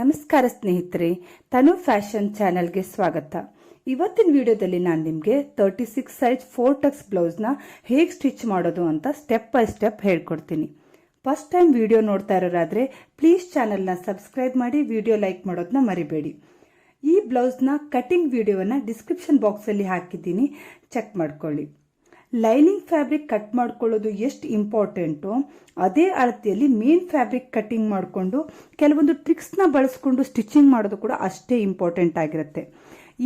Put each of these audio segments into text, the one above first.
ನಮಸ್ಕಾರ ಸ್ನೇಹಿತರೆ, ತನು ಫ್ಯಾಷನ್ ಚಾನೆಲ್ಗೆ ಸ್ವಾಗತ. ಇವತ್ತಿನ ವಿಡಿಯೋದಲ್ಲಿ ನಾನು ನಿಮಗೆ thirty six size four tucks ಬ್ಲೌಸ್ನ ಹೇಗೆ ಸ್ಟಿಚ್ ಮಾಡೋದು ಅಂತ ಸ್ಟೆಪ್ ಬೈ ಸ್ಟೆಪ್ ಹೇಳ್ಕೊಡ್ತೀನಿ. ಫಸ್ಟ್ ಟೈಮ್ ವಿಡಿಯೋ ನೋಡ್ತಾ ಇರೋರಾದರೆ ಪ್ಲೀಸ್ ಚಾನೆಲ್ನ ಸಬ್ಸ್ಕ್ರೈಬ್ ಮಾಡಿ, ವಿಡಿಯೋ ಲೈಕ್ ಮಾಡೋದನ್ನ ಮರಿಬೇಡಿ. ಈ ಬ್ಲೌಸ್ನ ಕಟಿಂಗ್ ವಿಡಿಯೋವನ್ನು ಡಿಸ್ಕ್ರಿಪ್ಷನ್ ಬಾಕ್ಸಲ್ಲಿ ಹಾಕಿದ್ದೀನಿ. ಚೆಕ್ ಮಾಡ್ಕೊಳ್ಳಿ. ಲೈನಿಂಗ್ ಫ್ಯಾಬ್ರಿಕ್ ಕಟ್ ಮಾಡ್ಕೊಳ್ಳೋದು ಎಷ್ಟು ಇಂಪಾರ್ಟೆಂಟು, ಅದೇ ಅಳತೆಯಲ್ಲಿ ಮೇನ್ ಫ್ಯಾಬ್ರಿಕ್ ಕಟ್ಟಿಂಗ್ ಮಾಡಿಕೊಂಡು ಕೆಲವೊಂದು ಟ್ರಿಕ್ಸ್ನ ಬಳಸ್ಕೊಂಡು ಸ್ಟಿಚಿಂಗ್ ಮಾಡೋದು ಕೂಡ ಅಷ್ಟೇ ಇಂಪಾರ್ಟೆಂಟ್ ಆಗಿರುತ್ತೆ.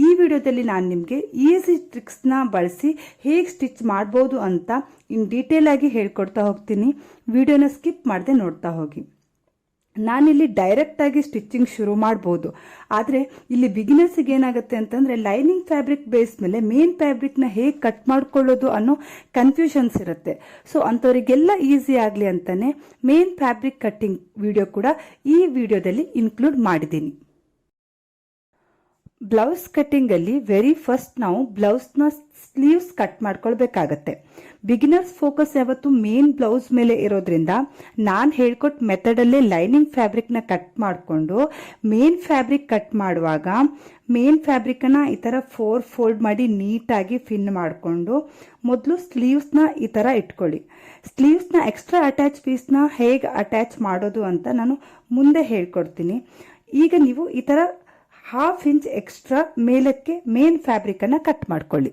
ಈ ವಿಡಿಯೋದಲ್ಲಿ ನಾನು ನಿಮಗೆ ಈಸಿ ಟ್ರಿಕ್ಸ್ನ ಬಳಸಿ ಹೇಗೆ ಸ್ಟಿಚ್ ಮಾಡ್ಬೋದು ಅಂತ ಇನ್ ಡೀಟೇಲ್ ಆಗಿ ಹೇಳ್ಕೊಡ್ತಾ ಹೋಗ್ತೀನಿ. ವಿಡಿಯೋನ ಸ್ಕಿಪ್ ಮಾಡದೆ ನೋಡ್ತಾ ಹೋಗಿ. ನಾನಿಲ್ಲಿ ಡೈರೆಕ್ಟಾಗಿ ಸ್ಟಿಚ್ಚಿಂಗ್ ಶುರು ಮಾಡ್ಬೋದು. ಆದರೆ ಇಲ್ಲಿ ಬಿಗಿನರ್ಸಿಗೆ ಏನಾಗುತ್ತೆ ಅಂತಂದರೆ ಲೈನಿಂಗ್ ಫ್ಯಾಬ್ರಿಕ್ ಬೇಸ್ ಮೇಲೆ ಮೇನ್ ಫ್ಯಾಬ್ರಿಕ್ನ ಹೇಗೆ ಕಟ್ ಮಾಡ್ಕೊಳ್ಳೋದು ಅನ್ನೋ ಕನ್ಫ್ಯೂಷನ್ಸ್ ಇರುತ್ತೆ. ಸೊ ಅಂಥವರಿಗೆಲ್ಲ ಈಸಿ ಆಗಲಿ ಅಂತಲೇ ಮೇನ್ ಫ್ಯಾಬ್ರಿಕ್ ಕಟ್ಟಿಂಗ್ ವಿಡಿಯೋ ಕೂಡ ಈ ವಿಡಿಯೋದಲ್ಲಿ ಇನ್ಕ್ಲೂಡ್ ಮಾಡಿದ್ದೀನಿ. ಬ್ಲೌಸ್ ಕಟ್ಟಿಂಗ್ ಅಲ್ಲಿ ವೆರಿ ಫಸ್ಟ್ ನಾವು ಬ್ಲೌಸ್ನ ಸ್ಲೀವ್ಸ್ ಕಟ್ ಮಾಡ್ಕೊಳ್ಬೇಕಾಗತ್ತೆ. ಬಿಗಿನರ್ಸ್ ಫೋಕಸ್ ಯಾವತ್ತು ಮೇನ್ ಬ್ಲೌಸ್ ಮೇಲೆ ಇರೋದ್ರಿಂದ ನಾನು ಹೇಳ್ಕೊಟ್ ಮೆಥಡಲ್ಲೇ ಲೈನಿಂಗ್ ಫ್ಯಾಬ್ರಿಕ್ನ ಕಟ್ ಮಾಡಿಕೊಂಡು ಮೇನ್ ಫ್ಯಾಬ್ರಿಕ್ ಕಟ್ ಮಾಡುವಾಗ ಮೇನ್ ಫ್ಯಾಬ್ರಿಕನ್ನು ಈ ಥರ ಫೋರ್ ಫೋಲ್ಡ್ ಮಾಡಿ ನೀಟಾಗಿ ಫಿನ್ ಮಾಡಿಕೊಂಡು ಮೊದಲು ಸ್ಲೀವ್ಸ್ನ ಈ ಥರ ಇಟ್ಕೊಳ್ಳಿ. ಸ್ಲೀವ್ಸ್ನ ಎಕ್ಸ್ಟ್ರಾ ಅಟ್ಯಾಚ್ ಪೀಸ್ನ ಹೇಗೆ ಅಟ್ಯಾಚ್ ಮಾಡೋದು ಅಂತ ನಾನು ಮುಂದೆ ಹೇಳ್ಕೊಡ್ತೀನಿ. ಈಗ ನೀವು ಈ ಥರ ಹಾಫ್ ಇಂಚ್ ಎಕ್ಸ್ಟ್ರಾ ಮೇಲಕ್ಕೆ ಮೇನ್ ಫ್ಯಾಬ್ರಿಕನ್ನು ಕಟ್ ಮಾಡ್ಕೊಳ್ಳಿ.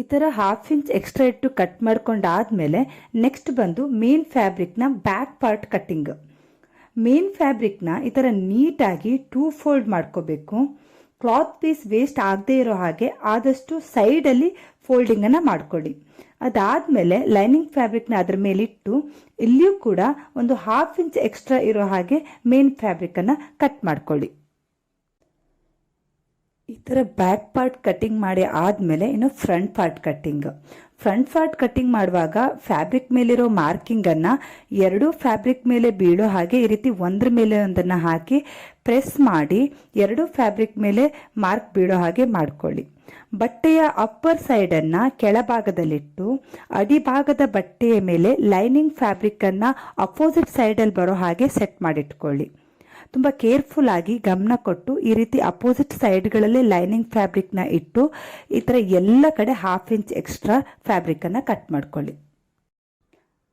ಈ ಥರ ಹಾಫ್ ಇಂಚ್ ಎಕ್ಸ್ಟ್ರಾ ಇಟ್ಟು ಕಟ್ ಮಾಡ್ಕೊಂಡಾದ್ಮೇಲೆ ನೆಕ್ಸ್ಟ್ ಬಂದು ಮೇನ್ ಫ್ಯಾಬ್ರಿಕ್ನ ಬ್ಯಾಕ್ ಪಾರ್ಟ್ ಕಟ್ಟಿಂಗ್ ಮೇನ್ ಫ್ಯಾಬ್ರಿಕ್ನ ಈ ಥರ ನೀಟಾಗಿ ಟೂ ಫೋಲ್ಡ್ ಮಾಡ್ಕೋಬೇಕು. ಕ್ಲಾತ್ ಪೀಸ್ ವೇಸ್ಟ್ ಆಗದೆ ಇರೋ ಹಾಗೆ ಆದಷ್ಟು ಸೈಡಲ್ಲಿ ಫೋಲ್ಡಿಂಗನ್ನು ಮಾಡ್ಕೊಳ್ಳಿ. ಅದಾದಮೇಲೆ ಲೈನಿಂಗ್ ಫ್ಯಾಬ್ರಿಕ್ನ ಅದ್ರ ಮೇಲಿಟ್ಟು ಇಲ್ಲಿಯೂ ಕೂಡ ಒಂದು ಹಾಫ್ ಇಂಚ್ ಎಕ್ಸ್ಟ್ರಾ ಇರೋ ಹಾಗೆ ಮೇನ್ ಫ್ಯಾಬ್ರಿಕನ್ನು ಕಟ್ ಮಾಡ್ಕೊಳ್ಳಿ. ಈ ಥರ ಬ್ಯಾಕ್ ಪಾರ್ಟ್ ಕಟ್ಟಿಂಗ್ ಮಾಡಿ ಆದಮೇಲೆ ಇನ್ನು front part cutting front part cutting ಮಾಡುವಾಗ ಫ್ಯಾಬ್ರಿಕ್ ಮೇಲಿರೋ ಮಾರ್ಕಿಂಗನ್ನು ಎರಡೂ ಫ್ಯಾಬ್ರಿಕ್ ಮೇಲೆ ಬೀಳೋ ಹಾಗೆ ಈ ರೀತಿ ಒಂದ್ರ ಮೇಲೆ ಒಂದನ್ನ ಹಾಕಿ ಪ್ರೆಸ್ ಮಾಡಿ ಎರಡೂ ಫ್ಯಾಬ್ರಿಕ್ ಮೇಲೆ ಮಾರ್ಕ್ ಬೀಳೋ ಹಾಗೆ ಮಾಡ್ಕೊಳ್ಳಿ. ಬಟ್ಟೆಯ ಅಪ್ಪರ್ ಸೈಡನ್ನು ಕೆಳಭಾಗದಲ್ಲಿಟ್ಟು ಅಡಿಭಾಗದ ಬಟ್ಟೆಯ ಮೇಲೆ ಲೈನಿಂಗ್ ಫ್ಯಾಬ್ರಿಕ್ಕನ್ನು ಅಪೋಸಿಟ್ ಸೈಡಲ್ಲಿ ಬರೋ ಹಾಗೆ ಸೆಟ್ ಮಾಡಿಟ್ಕೊಳ್ಳಿ. ತುಂಬ ಕೇರ್ಫುಲ್ ಆಗಿ ಗಮನ ಕೊಟ್ಟು ಈ ರೀತಿ ಅಪೋಸಿಟ್ ಸೈಡ್ಗಳಲ್ಲಿ ಲೈನಿಂಗ್ ಫ್ಯಾಬ್ರಿಕ್ನ ಇಟ್ಟು ಈ ಥರ ಎಲ್ಲ ಕಡೆ ಹಾಫ್ ಇಂಚ್ ಎಕ್ಸ್ಟ್ರಾ ಫ್ಯಾಬ್ರಿಕನ್ನು ಕಟ್ ಮಾಡ್ಕೊಳ್ಳಿ.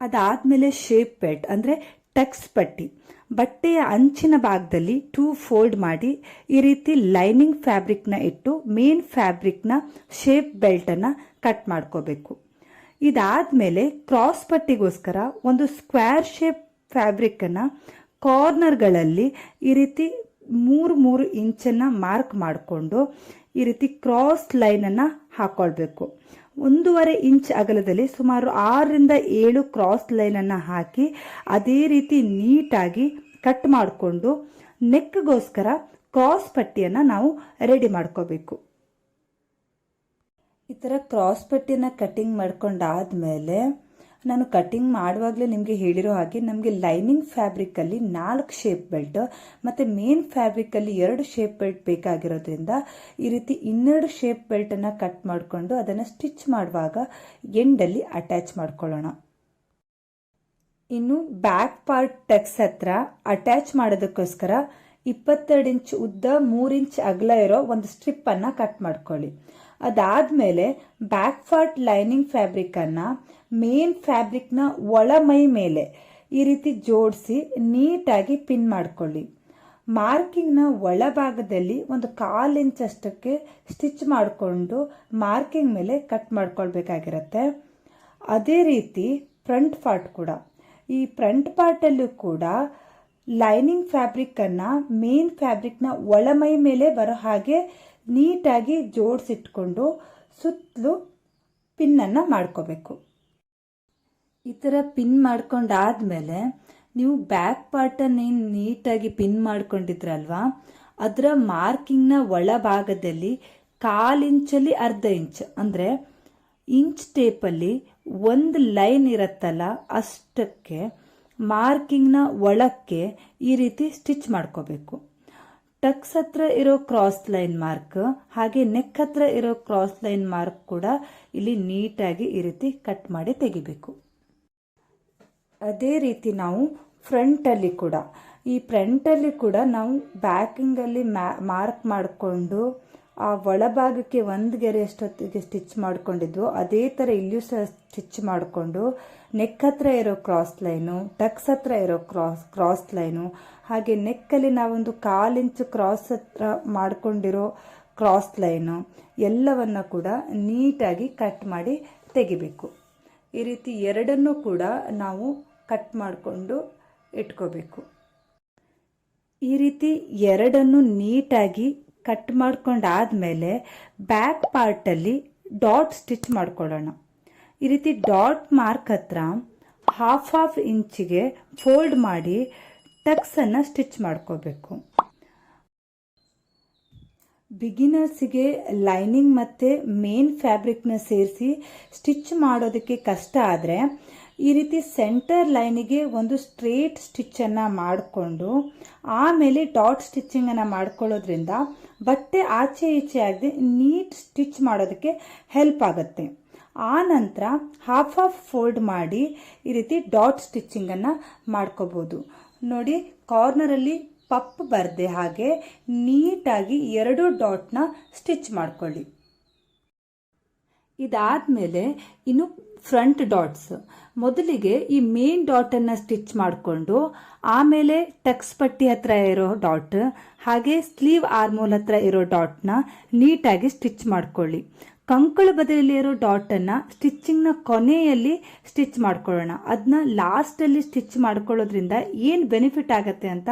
ಅದಾದಮೇಲೆ ಶೇಪ್ ಬೆಲ್ಟ್ ಅಂದರೆ ಟಕ್ಸ್ ಪಟ್ಟಿ. ಬಟ್ಟೆಯ ಅಂಚಿನ ಭಾಗದಲ್ಲಿ ಟೂ ಫೋಲ್ಡ್ ಮಾಡಿ ಈ ರೀತಿ ಲೈನಿಂಗ್ ಫ್ಯಾಬ್ರಿಕ್ನ ಇಟ್ಟು ಮೇನ್ ಫ್ಯಾಬ್ರಿಕ್ನ ಶೇಪ್ ಬೆಲ್ಟನ್ನು ಕಟ್ ಮಾಡ್ಕೋಬೇಕು. ಇದಾದ ಮೇಲೆ ಕ್ರಾಸ್ ಪಟ್ಟಿಗೋಸ್ಕರ ಒಂದು ಸ್ಕ್ವೇರ್ ಶೇಪ್ ಫ್ಯಾಬ್ರಿಕ್ಕನ್ನು ಕಾರ್ನರ್ಗಳಲ್ಲಿ ಈ ರೀತಿ ಮೂರು ಮೂರು ಇಂಚನ್ನು ಮಾರ್ಕ್ ಮಾಡಿಕೊಂಡು ಈ ರೀತಿ ಕ್ರಾಸ್ ಲೈನನ್ನು ಹಾಕ್ಕೊಳ್ಬೇಕು ಒಂದೂವರೆ ಇಂಚ್ ಅಗಲದಲ್ಲಿ ಸುಮಾರು ಆರರಿಂದ ಏಳು ಕ್ರಾಸ್ ಲೈನನ್ನು ಹಾಕಿ ಅದೇ ರೀತಿ ನೀಟಾಗಿ ಕಟ್ ಮಾಡಿಕೊಂಡು ನೆಕ್ಗೋಸ್ಕರ ಕ್ರಾಸ್ ಪಟ್ಟಿಯನ್ನು ನಾವು ರೆಡಿ ಮಾಡ್ಕೋಬೇಕು. ಈ ಥರ ಕ್ರಾಸ್ ಪಟ್ಟಿಯನ್ನು ಕಟ್ಟಿಂಗ್ ಮಾಡ್ಕೊಂಡಾದ್ಮೇಲೆ ನಾನು ಕಟ್ಟಿಂಗ್ ಮಾಡುವಾಗಲೇ ನಿಮಗೆ ಹೇಳಿರೋ ಹಾಗೆ ನಮಗೆ ಲೈನಿಂಗ್ ಫ್ಯಾಬ್ರಿಕಲ್ಲಿ ನಾಲ್ಕು ಶೇಪ್ ಬೆಲ್ಟ್ ಮತ್ತು ಮೇನ್ ಫ್ಯಾಬ್ರಿಕಲ್ಲಿ ಎರಡು ಶೇಪ್ ಬೆಲ್ಟ್ ಬೇಕಾಗಿರೋದ್ರಿಂದ ಈ ರೀತಿ ಇನ್ನೆರಡು ಶೇಪ್ ಬೆಲ್ಟನ್ನು ಕಟ್ ಮಾಡಿಕೊಂಡು ಅದನ್ನು ಸ್ಟಿಚ್ ಮಾಡುವಾಗ ಎಂಡಲ್ಲಿ ಅಟ್ಯಾಚ್ ಮಾಡ್ಕೊಳ್ಳೋಣ. ಇನ್ನು ಬ್ಯಾಕ್ ಪಾರ್ಟ್ ಟೆಕ್ಸ್ ಹತ್ರ ಅಟ್ಯಾಚ್ ಮಾಡೋದಕ್ಕೋಸ್ಕರ ಇಪ್ಪತ್ತೆರಡು ಇಂಚ್ ಉದ್ದ ಮೂರು ಇಂಚ್ ಅಗಲ ಇರೋ ಒಂದು ಸ್ಟ್ರಿಪ್ಪನ್ನು ಕಟ್ ಮಾಡ್ಕೊಳ್ಳಿ. ಅದಾದಮೇಲೆ ಬ್ಯಾಕ್ ಫಾರ್ಟ್ ಲೈನಿಂಗ್ ಫ್ಯಾಬ್ರಿಕ್ಕನ್ನು ಮೇನ್ ಫ್ಯಾಬ್ರಿಕ್ನ ಒಳ ಮೈ ಮೇಲೆ ಈ ರೀತಿ ಜೋಡಿಸಿ ನೀಟಾಗಿ ಪಿನ್ ಮಾಡ್ಕೊಳ್ಳಿ. ಮಾರ್ಕಿಂಗ್ನ ಒಳಭಾಗದಲ್ಲಿ ಒಂದು ಕಾಲು ಇಂಚ್ ಅಷ್ಟಕ್ಕೆ ಸ್ಟಿಚ್ ಮಾಡಿಕೊಂಡು ಮಾರ್ಕಿಂಗ್ ಮೇಲೆ ಕಟ್ ಮಾಡ್ಕೊಳ್ಬೇಕಾಗಿರತ್ತೆ. ಅದೇ ರೀತಿ ಫ್ರಂಟ್ ಪಾರ್ಟ್ ಕೂಡ. ಈ ಫ್ರಂಟ್ ಪಾರ್ಟಲ್ಲೂ ಕೂಡ ಲೈನಿಂಗ್ ಫ್ಯಾಬ್ರಿಕ್ಕನ್ನು ಮೇನ್ ಫ್ಯಾಬ್ರಿಕ್ನ ಒಳಮೈ ಮೇಲೆ ಬರೋ ಹಾಗೆ ನೀಟಾಗಿ ಜೋಡಿಸಿಟ್ಕೊಂಡು ಸುತ್ತಲೂ ಪಿನ್ನನ್ನು ಮಾಡ್ಕೋಬೇಕು. ಈ ಥರ ಪಿನ್ ಮಾಡ್ಕೊಂಡಾದ್ಮೇಲೆ ನೀವು ಬ್ಯಾಕ್ ಪಾರ್ಟನ್ನೇನು ನೀಟಾಗಿ ಪಿನ್ ಮಾಡ್ಕೊಂಡಿದ್ರಲ್ವಾ, ಅದರ ಮಾರ್ಕಿಂಗ್ನ ಒಳಭಾಗದಲ್ಲಿ ಕಾಲು ಇಂಚಲ್ಲಿ ಅರ್ಧ ಇಂಚ್, ಅಂದರೆ ಇಂಚ್ ಟೇಪಲ್ಲಿ ಒಂದು ಲೈನ್ ಇರುತ್ತಲ್ಲ, ಅಷ್ಟಕ್ಕೆ ಮಾರ್ಕಿಂಗ್ನ ಒಳಕ್ಕೆ ಈ ರೀತಿ ಸ್ಟಿಚ್ ಮಾಡ್ಕೋಬೇಕು. ಟಕ್ಸ್ ಹತ್ರ ಇರೋ ಕ್ರಾಸ್ ಲೈನ್ ಮಾರ್ಕ್ ಹಾಗೆ ನೆಕ್ ಹತ್ರ ಇರೋ ಕ್ರಾಸ್ ಲೈನ್ ಮಾರ್ಕ್ ಕೂಡ ಇಲ್ಲಿ ನೀಟಾಗಿ ಈ ರೀತಿ ಕಟ್ ಮಾಡಿ ತೆಗಿಬೇಕು. ಅದೇ ರೀತಿ ನಾವು ಫ್ರಂಟಲ್ಲಿ ಕೂಡ, ಈ ಫ್ರಂಟಲ್ಲಿ ಕೂಡ ನಾವು ಬ್ಯಾಕಿಂಗಲ್ಲಿ ಮಾರ್ಕ್ ಮಾಡಿಕೊಂಡು, ಆ ಒಳಭಾಗಕ್ಕೆ ಒಂದು ಗೆರೆ ಎಷ್ಟೊತ್ತಿಗೆ ಸ್ಟಿಚ್ ಮಾಡ್ಕೊಂಡಿದ್ವು, ಅದೇ ಥರ ಇಲ್ಲಿಯೂ ಸಹ ಸ್ಟಿಚ್ ಮಾಡಿಕೊಂಡು ನೆಕ್ ಹತ್ರ ಇರೋ ಕ್ರಾಸ್ ಲೈನು ಟಕ್ಸ್ ಹತ್ರ ಇರೋ ಕ್ರಾಸ್ ಕ್ರಾಸ್ ಲೈನು ಹಾಗೆ ನೆಕ್ಕಲ್ಲಿ ನಾವೊಂದು ಕಾಲಿಂಚು ಕ್ರಾಸ್ ಹತ್ರ ಮಾಡ್ಕೊಂಡಿರೋ ಕ್ರಾಸ್ ಲೈನು ಎಲ್ಲವನ್ನ ಕೂಡ ನೀಟಾಗಿ ಕಟ್ ಮಾಡಿ ತೆಗಿಬೇಕು. ಈ ರೀತಿ ಎರಡನ್ನೂ ಕೂಡ ನಾವು ಕಟ್ ಮಾಡಿಕೊಂಡು ಇಟ್ಕೋಬೇಕು. ಈ ರೀತಿ ಎರಡನ್ನು ನೀಟಾಗಿ ಕಟ್ ಮಾಡ್ಕೊಂಡಾದಮೇಲೆ ಬ್ಯಾಕ್ ಪಾರ್ಟಲ್ಲಿ ಡಾಟ್ ಸ್ಟಿಚ್ ಮಾಡ್ಕೊಳ್ಳೋಣ. ಈ ರೀತಿ ಡಾಟ್ ಮಾರ್ಕ್ ಹತ್ರ ಹಾಫ್ ಹಾಫ್ ಇಂಚಿಗೆ ಫೋಲ್ಡ್ ಮಾಡಿ ಟಕ್ಸನ್ನು ಸ್ಟಿಚ್ ಮಾಡ್ಕೋಬೇಕು. ಬಿಗಿನರ್ಸಿಗೆ ಲೈನಿಂಗ್ ಮತ್ತು ಮೇನ್ ಫ್ಯಾಬ್ರಿಕ್ನ ಸೇರಿಸಿ ಸ್ಟಿಚ್ ಮಾಡೋದಕ್ಕೆ ಕಷ್ಟ ಆದರೆ ಈ ರೀತಿ ಸೆಂಟರ್ ಲೈನಿಗೆ ಒಂದು ಸ್ಟ್ರೇಟ್ ಸ್ಟಿಚ್ಚನ್ನು ಮಾಡಿಕೊಂಡು ಆಮೇಲೆ ಡಾಟ್ ಸ್ಟಿಚ್ಚಿಂಗನ್ನು ಮಾಡ್ಕೊಳ್ಳೋದ್ರಿಂದ ಬಟ್ಟೆ ಆಚೆ ಈಚೆ ಆಗದೆ ನೀಟ್ ಸ್ಟಿಚ್ ಮಾಡೋದಕ್ಕೆ ಹೆಲ್ಪ್ ಆಗುತ್ತೆ. ಆ ನಂತರ ಹಾಫ್ ಹಾಫ್ ಫೋಲ್ಡ್ ಮಾಡಿ ಈ ರೀತಿ ಡಾಟ್ ಸ್ಟಿಚ್ಚಿಂಗನ್ನು ಮಾಡ್ಕೋಬೋದು. ನೋಡಿ ಕಾರ್ನರಲ್ಲಿ ಪಪ್ ಬರದೆ ಹಾಗೆ ನೀಟಾಗಿ ಎರಡು ಡಾಟ್ನ ಸ್ಟಿಚ್ ಮಾಡ್ಕೊಳ್ಳಿ. ಇದಾದಮೇಲೆ ಇನ್ನು ಫ್ರಂಟ್ ಡಾಟ್ಸ್ ಮೊದಲಿಗೆ ಈ ಮೇನ್ ಡಾಟನ್ನು ಸ್ಟಿಚ್ ಮಾಡಿಕೊಂಡು, ಆಮೇಲೆ ಟಕ್ಸ್ ಪಟ್ಟಿ ಹತ್ರ ಇರೋ ಡಾಟ್ ಹಾಗೆ ಸ್ಲೀವ್ ಆರ್ಮೋಲ್ ಹತ್ರ ಇರೋ ಡಾಟ್ನ ನೀಟಾಗಿ ಸ್ಟಿಚ್ ಮಾಡ್ಕೊಳ್ಳಿ. ಕಂಕಳ ಬದಲಲ್ಲಿ ಇರೋ ಡಾಟನ್ನು ಸ್ಟಿಚ್ಚಿಂಗ್ನ ಕೊನೆಯಲ್ಲಿ ಸ್ಟಿಚ್ ಮಾಡ್ಕೊಳ್ಳೋಣ. ಅದನ್ನ ಲಾಸ್ಟಲ್ಲಿ ಸ್ಟಿಚ್ ಮಾಡ್ಕೊಳ್ಳೋದ್ರಿಂದ ಏನು ಬೆನಿಫಿಟ್ ಆಗುತ್ತೆ ಅಂತ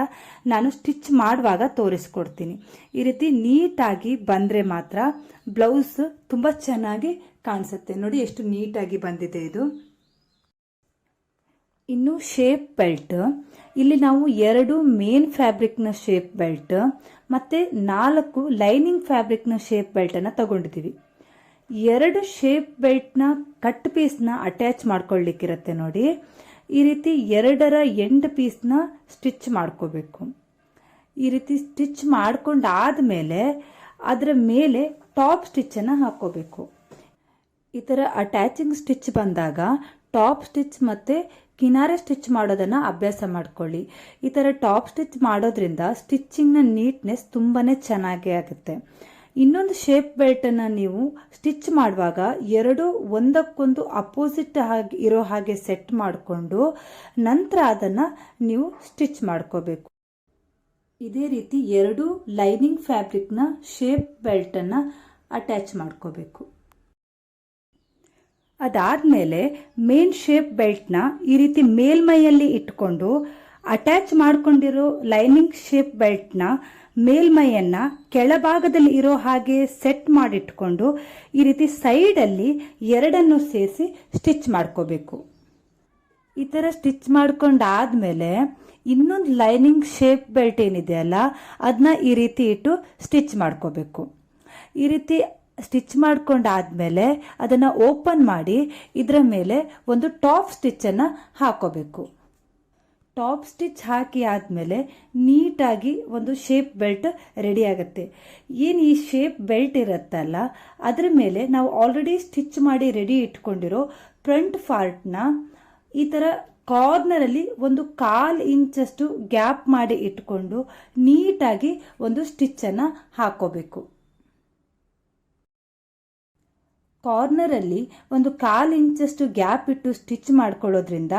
ನಾನು ಸ್ಟಿಚ್ ಮಾಡುವಾಗ ತೋರಿಸ್ಕೊಡ್ತೀನಿ. ಈ ರೀತಿ ನೀಟಾಗಿ ಬಂದರೆ ಮಾತ್ರ ಬ್ಲೌಸ್ ತುಂಬ ಚೆನ್ನಾಗಿ ಕಾಣಿಸುತ್ತೆ. ನೋಡಿ ಎಷ್ಟು ನೀಟಾಗಿ ಬಂದಿದೆ ಇದು. ಇನ್ನು ಶೇಪ್ ಬೆಲ್ಟ್ ಇಲ್ಲಿ ನಾವು ಎರಡು ಮೇನ್ ಫ್ಯಾಬ್ರಿಕ್ನ ಶೇಪ್ ಬೆಲ್ಟ್ ಮತ್ತು ನಾಲ್ಕು ಲೈನಿಂಗ್ ಫ್ಯಾಬ್ರಿಕ್ನ ಶೇಪ್ ಬೆಲ್ಟನ್ನು ತಗೊಂಡಿದ್ದೀವಿ. ಎರಡು ಶೇಪ್ ಬೆಲ್ಟ್ನ ಕಟ್ ಪೀಸ್ನ ಅಟ್ಯಾಚ್ ಮಾಡ್ಕೊಳ್ಳಿಕ್ಕಿರತ್ತೆ ನೋಡಿ. ಈ ರೀತಿ ಎರಡರ ಎಂಡ್ ಪೀಸ್ನ ಸ್ಟಿಚ್ ಮಾಡ್ಕೋಬೇಕು. ಈ ರೀತಿ ಸ್ಟಿಚ್ ಮಾಡ್ಕೊಂಡಾದ್ಮೇಲೆ ಅದರ ಮೇಲೆ ಟಾಪ್ ಸ್ಟಿಚ್ಚನ್ನು ಹಾಕೋಬೇಕು. ಈ ಥರ ಅಟ್ಯಾಚಿಂಗ್ ಸ್ಟಿಚ್ ಬಂದಾಗ ಟಾಪ್ ಸ್ಟಿಚ್ ಮತ್ತು ಕಿನಾರೆ ಸ್ಟಿಚ್ ಮಾಡೋದನ್ನು ಅಭ್ಯಾಸ ಮಾಡ್ಕೊಳ್ಳಿ. ಈ ಥರ ಟಾಪ್ ಸ್ಟಿಚ್ ಮಾಡೋದ್ರಿಂದ ಸ್ಟಿಚ್ಚಿಂಗ್ನ ನೀಟ್ನೆಸ್ ತುಂಬಾ ಚೆನ್ನಾಗಿ ಆಗುತ್ತೆ. ಇನ್ನೊಂದು ಶೇಪ್ ಬೆಲ್ಟನ್ನು ನೀವು ಸ್ಟಿಚ್ ಮಾಡುವಾಗ ಎರಡು ಒಂದಕ್ಕೊಂದು ಅಪೋಸಿಟ್ ಆಗಿ ಇರೋ ಹಾಗೆ ಸೆಟ್ ಮಾಡಿಕೊಂಡು ನಂತರ ಅದನ್ನು ನೀವು ಸ್ಟಿಚ್ ಮಾಡ್ಕೋಬೇಕು. ಇದೇ ರೀತಿ ಎರಡು ಲೈನಿಂಗ್ ಫ್ಯಾಬ್ರಿಕ್ನ ಶೇಪ್ ಬೆಲ್ಟನ್ನು ಅಟ್ಯಾಚ್ ಮಾಡ್ಕೋಬೇಕು. ಅದಾದಮೇಲೆ ಮೇನ್ ಶೇಪ್ ಬೆಲ್ಟ್ನ ಈ ರೀತಿ ಮೇಲ್ಮೈಯಲ್ಲಿ ಇಟ್ಕೊಂಡು ಅಟ್ಯಾಚ್ ಮಾಡ್ಕೊಂಡಿರೋ ಲೈನಿಂಗ್ ಶೇಪ್ ಬೆಲ್ಟ್ನ ಮೇಲ್ಮೈಯನ್ನ ಕೆಳಭಾಗದಲ್ಲಿ ಇರೋ ಹಾಗೆ ಸೆಟ್ ಮಾಡಿಟ್ಕೊಂಡು ಈ ರೀತಿ ಸೈಡಲ್ಲಿ ಎರಡನ್ನು ಸೇರಿಸಿ ಸ್ಟಿಚ್ ಮಾಡ್ಕೋಬೇಕು. ಈ ಥರ ಸ್ಟಿಚ್ ಮಾಡ್ಕೊಂಡಾದ್ಮೇಲೆ ಇನ್ನೊಂದು ಲೈನಿಂಗ್ ಶೇಪ್ ಬೆಲ್ಟ್ ಏನಿದೆ ಅಲ್ಲ ಅದನ್ನ ಈ ರೀತಿ ಇಟ್ಟು ಸ್ಟಿಚ್ ಮಾಡ್ಕೋಬೇಕು. ಈ ರೀತಿ ಸ್ಟಿಚ್ ಮಾಡ್ಕೊಂಡಾದ್ಮೇಲೆ ಅದನ್ನು ಓಪನ್ ಮಾಡಿ ಇದರ ಮೇಲೆ ಒಂದು ಟಾಪ್ ಸ್ಟಿಚ್ಚನ್ನು ಹಾಕೋಬೇಕು. ಟಾಪ್ ಸ್ಟಿಚ್ ಹಾಕಿ ಆದಮೇಲೆ ನೀಟಾಗಿ ಒಂದು ಶೇಪ್ ಬೆಲ್ಟ್ ರೆಡಿ ಆಗುತ್ತೆ. ಏನು ಈ ಶೇಪ್ ಬೆಲ್ಟ್ ಇರುತ್ತಲ್ಲ ಅದರ ಮೇಲೆ ನಾವು ಆಲ್ರೆಡಿ ಸ್ಟಿಚ್ ಮಾಡಿ ರೆಡಿ ಇಟ್ಕೊಂಡಿರೋ ಫ್ರಂಟ್ ಫಾರ್ಟ್ನ ಈ ಥರ ಕಾರ್ನರಲ್ಲಿ ಒಂದು ಕಾಲ್ ಇಂಚಷ್ಟು ಗ್ಯಾಪ್ ಮಾಡಿ ಇಟ್ಕೊಂಡು ನೀಟಾಗಿ ಒಂದು ಸ್ಟಿಚ್ಚನ್ನು ಹಾಕೋಬೇಕು. ಕಾರ್ನರಲ್ಲಿ ಒಂದು ಕಾಲು ಇಂಚಷ್ಟು ಗ್ಯಾಪ್ ಇಟ್ಟು ಸ್ಟಿಚ್ ಮಾಡ್ಕೊಳ್ಳೋದ್ರಿಂದ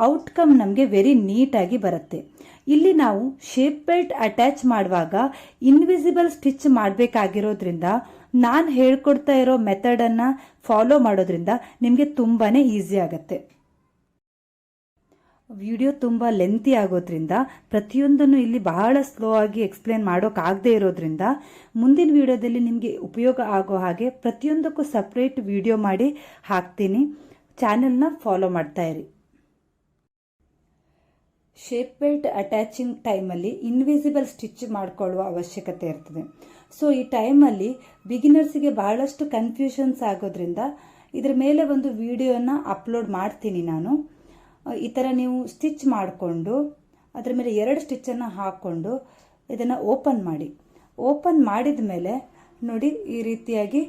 ಔಟ್ಕಮ್ ನಮಗೆ ವೆರಿ ನೀಟಾಗಿ ಬರುತ್ತೆ. ಇಲ್ಲಿ ನಾವು ಶೇಪ್ ಬೆಲ್ಟ್ ಅಟ್ಯಾಚ್ ಮಾಡುವಾಗ ಇನ್ವಿಸಿಬಲ್ ಸ್ಟಿಚ್ ಮಾಡಬೇಕಾಗಿರೋದ್ರಿಂದ ನಾನು ಹೇಳ್ಕೊಡ್ತಾ ಇರೋ ಮೆಥಡನ್ನು ಫಾಲೋ ಮಾಡೋದ್ರಿಂದ ನಿಮಗೆ ತುಂಬಾ ಈಸಿ ಆಗುತ್ತೆ. ವಿಡಿಯೋ ತುಂಬ ಲೆಂತಿ ಆಗೋದ್ರಿಂದ, ಪ್ರತಿಯೊಂದನ್ನು ಇಲ್ಲಿ ಬಹಳ ಸ್ಲೋ ಆಗಿ ಎಕ್ಸ್ಪ್ಲೇನ್ ಮಾಡೋಕ್ಕಾಗದೇ ಇರೋದ್ರಿಂದ, ಮುಂದಿನ ವಿಡಿಯೋದಲ್ಲಿ ನಿಮಗೆ ಉಪಯೋಗ ಆಗೋ ಹಾಗೆ ಪ್ರತಿಯೊಂದಕ್ಕೂ ಸಪ್ರೇಟ್ ವಿಡಿಯೋ ಮಾಡಿ ಹಾಕ್ತೀನಿ. ಚಾನೆಲ್ನ ಫಾಲೋ ಮಾಡ್ತಾ ಇರಿ. ಶೇಪ್ ಬೆಲ್ಟ್ ಅಟ್ಯಾಚಿಂಗ್ ಟೈಮಲ್ಲಿ ಇನ್ವಿಸಿಬಲ್ ಸ್ಟಿಚ್ ಮಾಡಿಕೊಳ್ಳುವ ಅವಶ್ಯಕತೆ ಇರ್ತದೆ. ಸೊ ಈ ಟೈಮಲ್ಲಿ ಬಿಗಿನರ್ಸಿಗೆ ಬಹಳಷ್ಟು ಕನ್ಫ್ಯೂಷನ್ಸ್ ಆಗೋದ್ರಿಂದ, ಇದರ ಮೇಲೆ ಒಂದು ವಿಡಿಯೋನ ಅಪ್ಲೋಡ್ ಮಾಡ್ತೀನಿ ನಾನು. ಈ ಥರ ನೀವು ಸ್ಟಿಚ್ ಮಾಡಿಕೊಂಡು, ಅದರ ಮೇಲೆ ಎರಡು ಸ್ಟಿಚ್ಚನ್ನು ಹಾಕ್ಕೊಂಡು ಇದನ್ನು ಓಪನ್ ಮಾಡಿ. ಓಪನ್ ಮಾಡಿದ ಮೇಲೆ ನೋಡಿ ಈ ರೀತಿಯಾಗಿ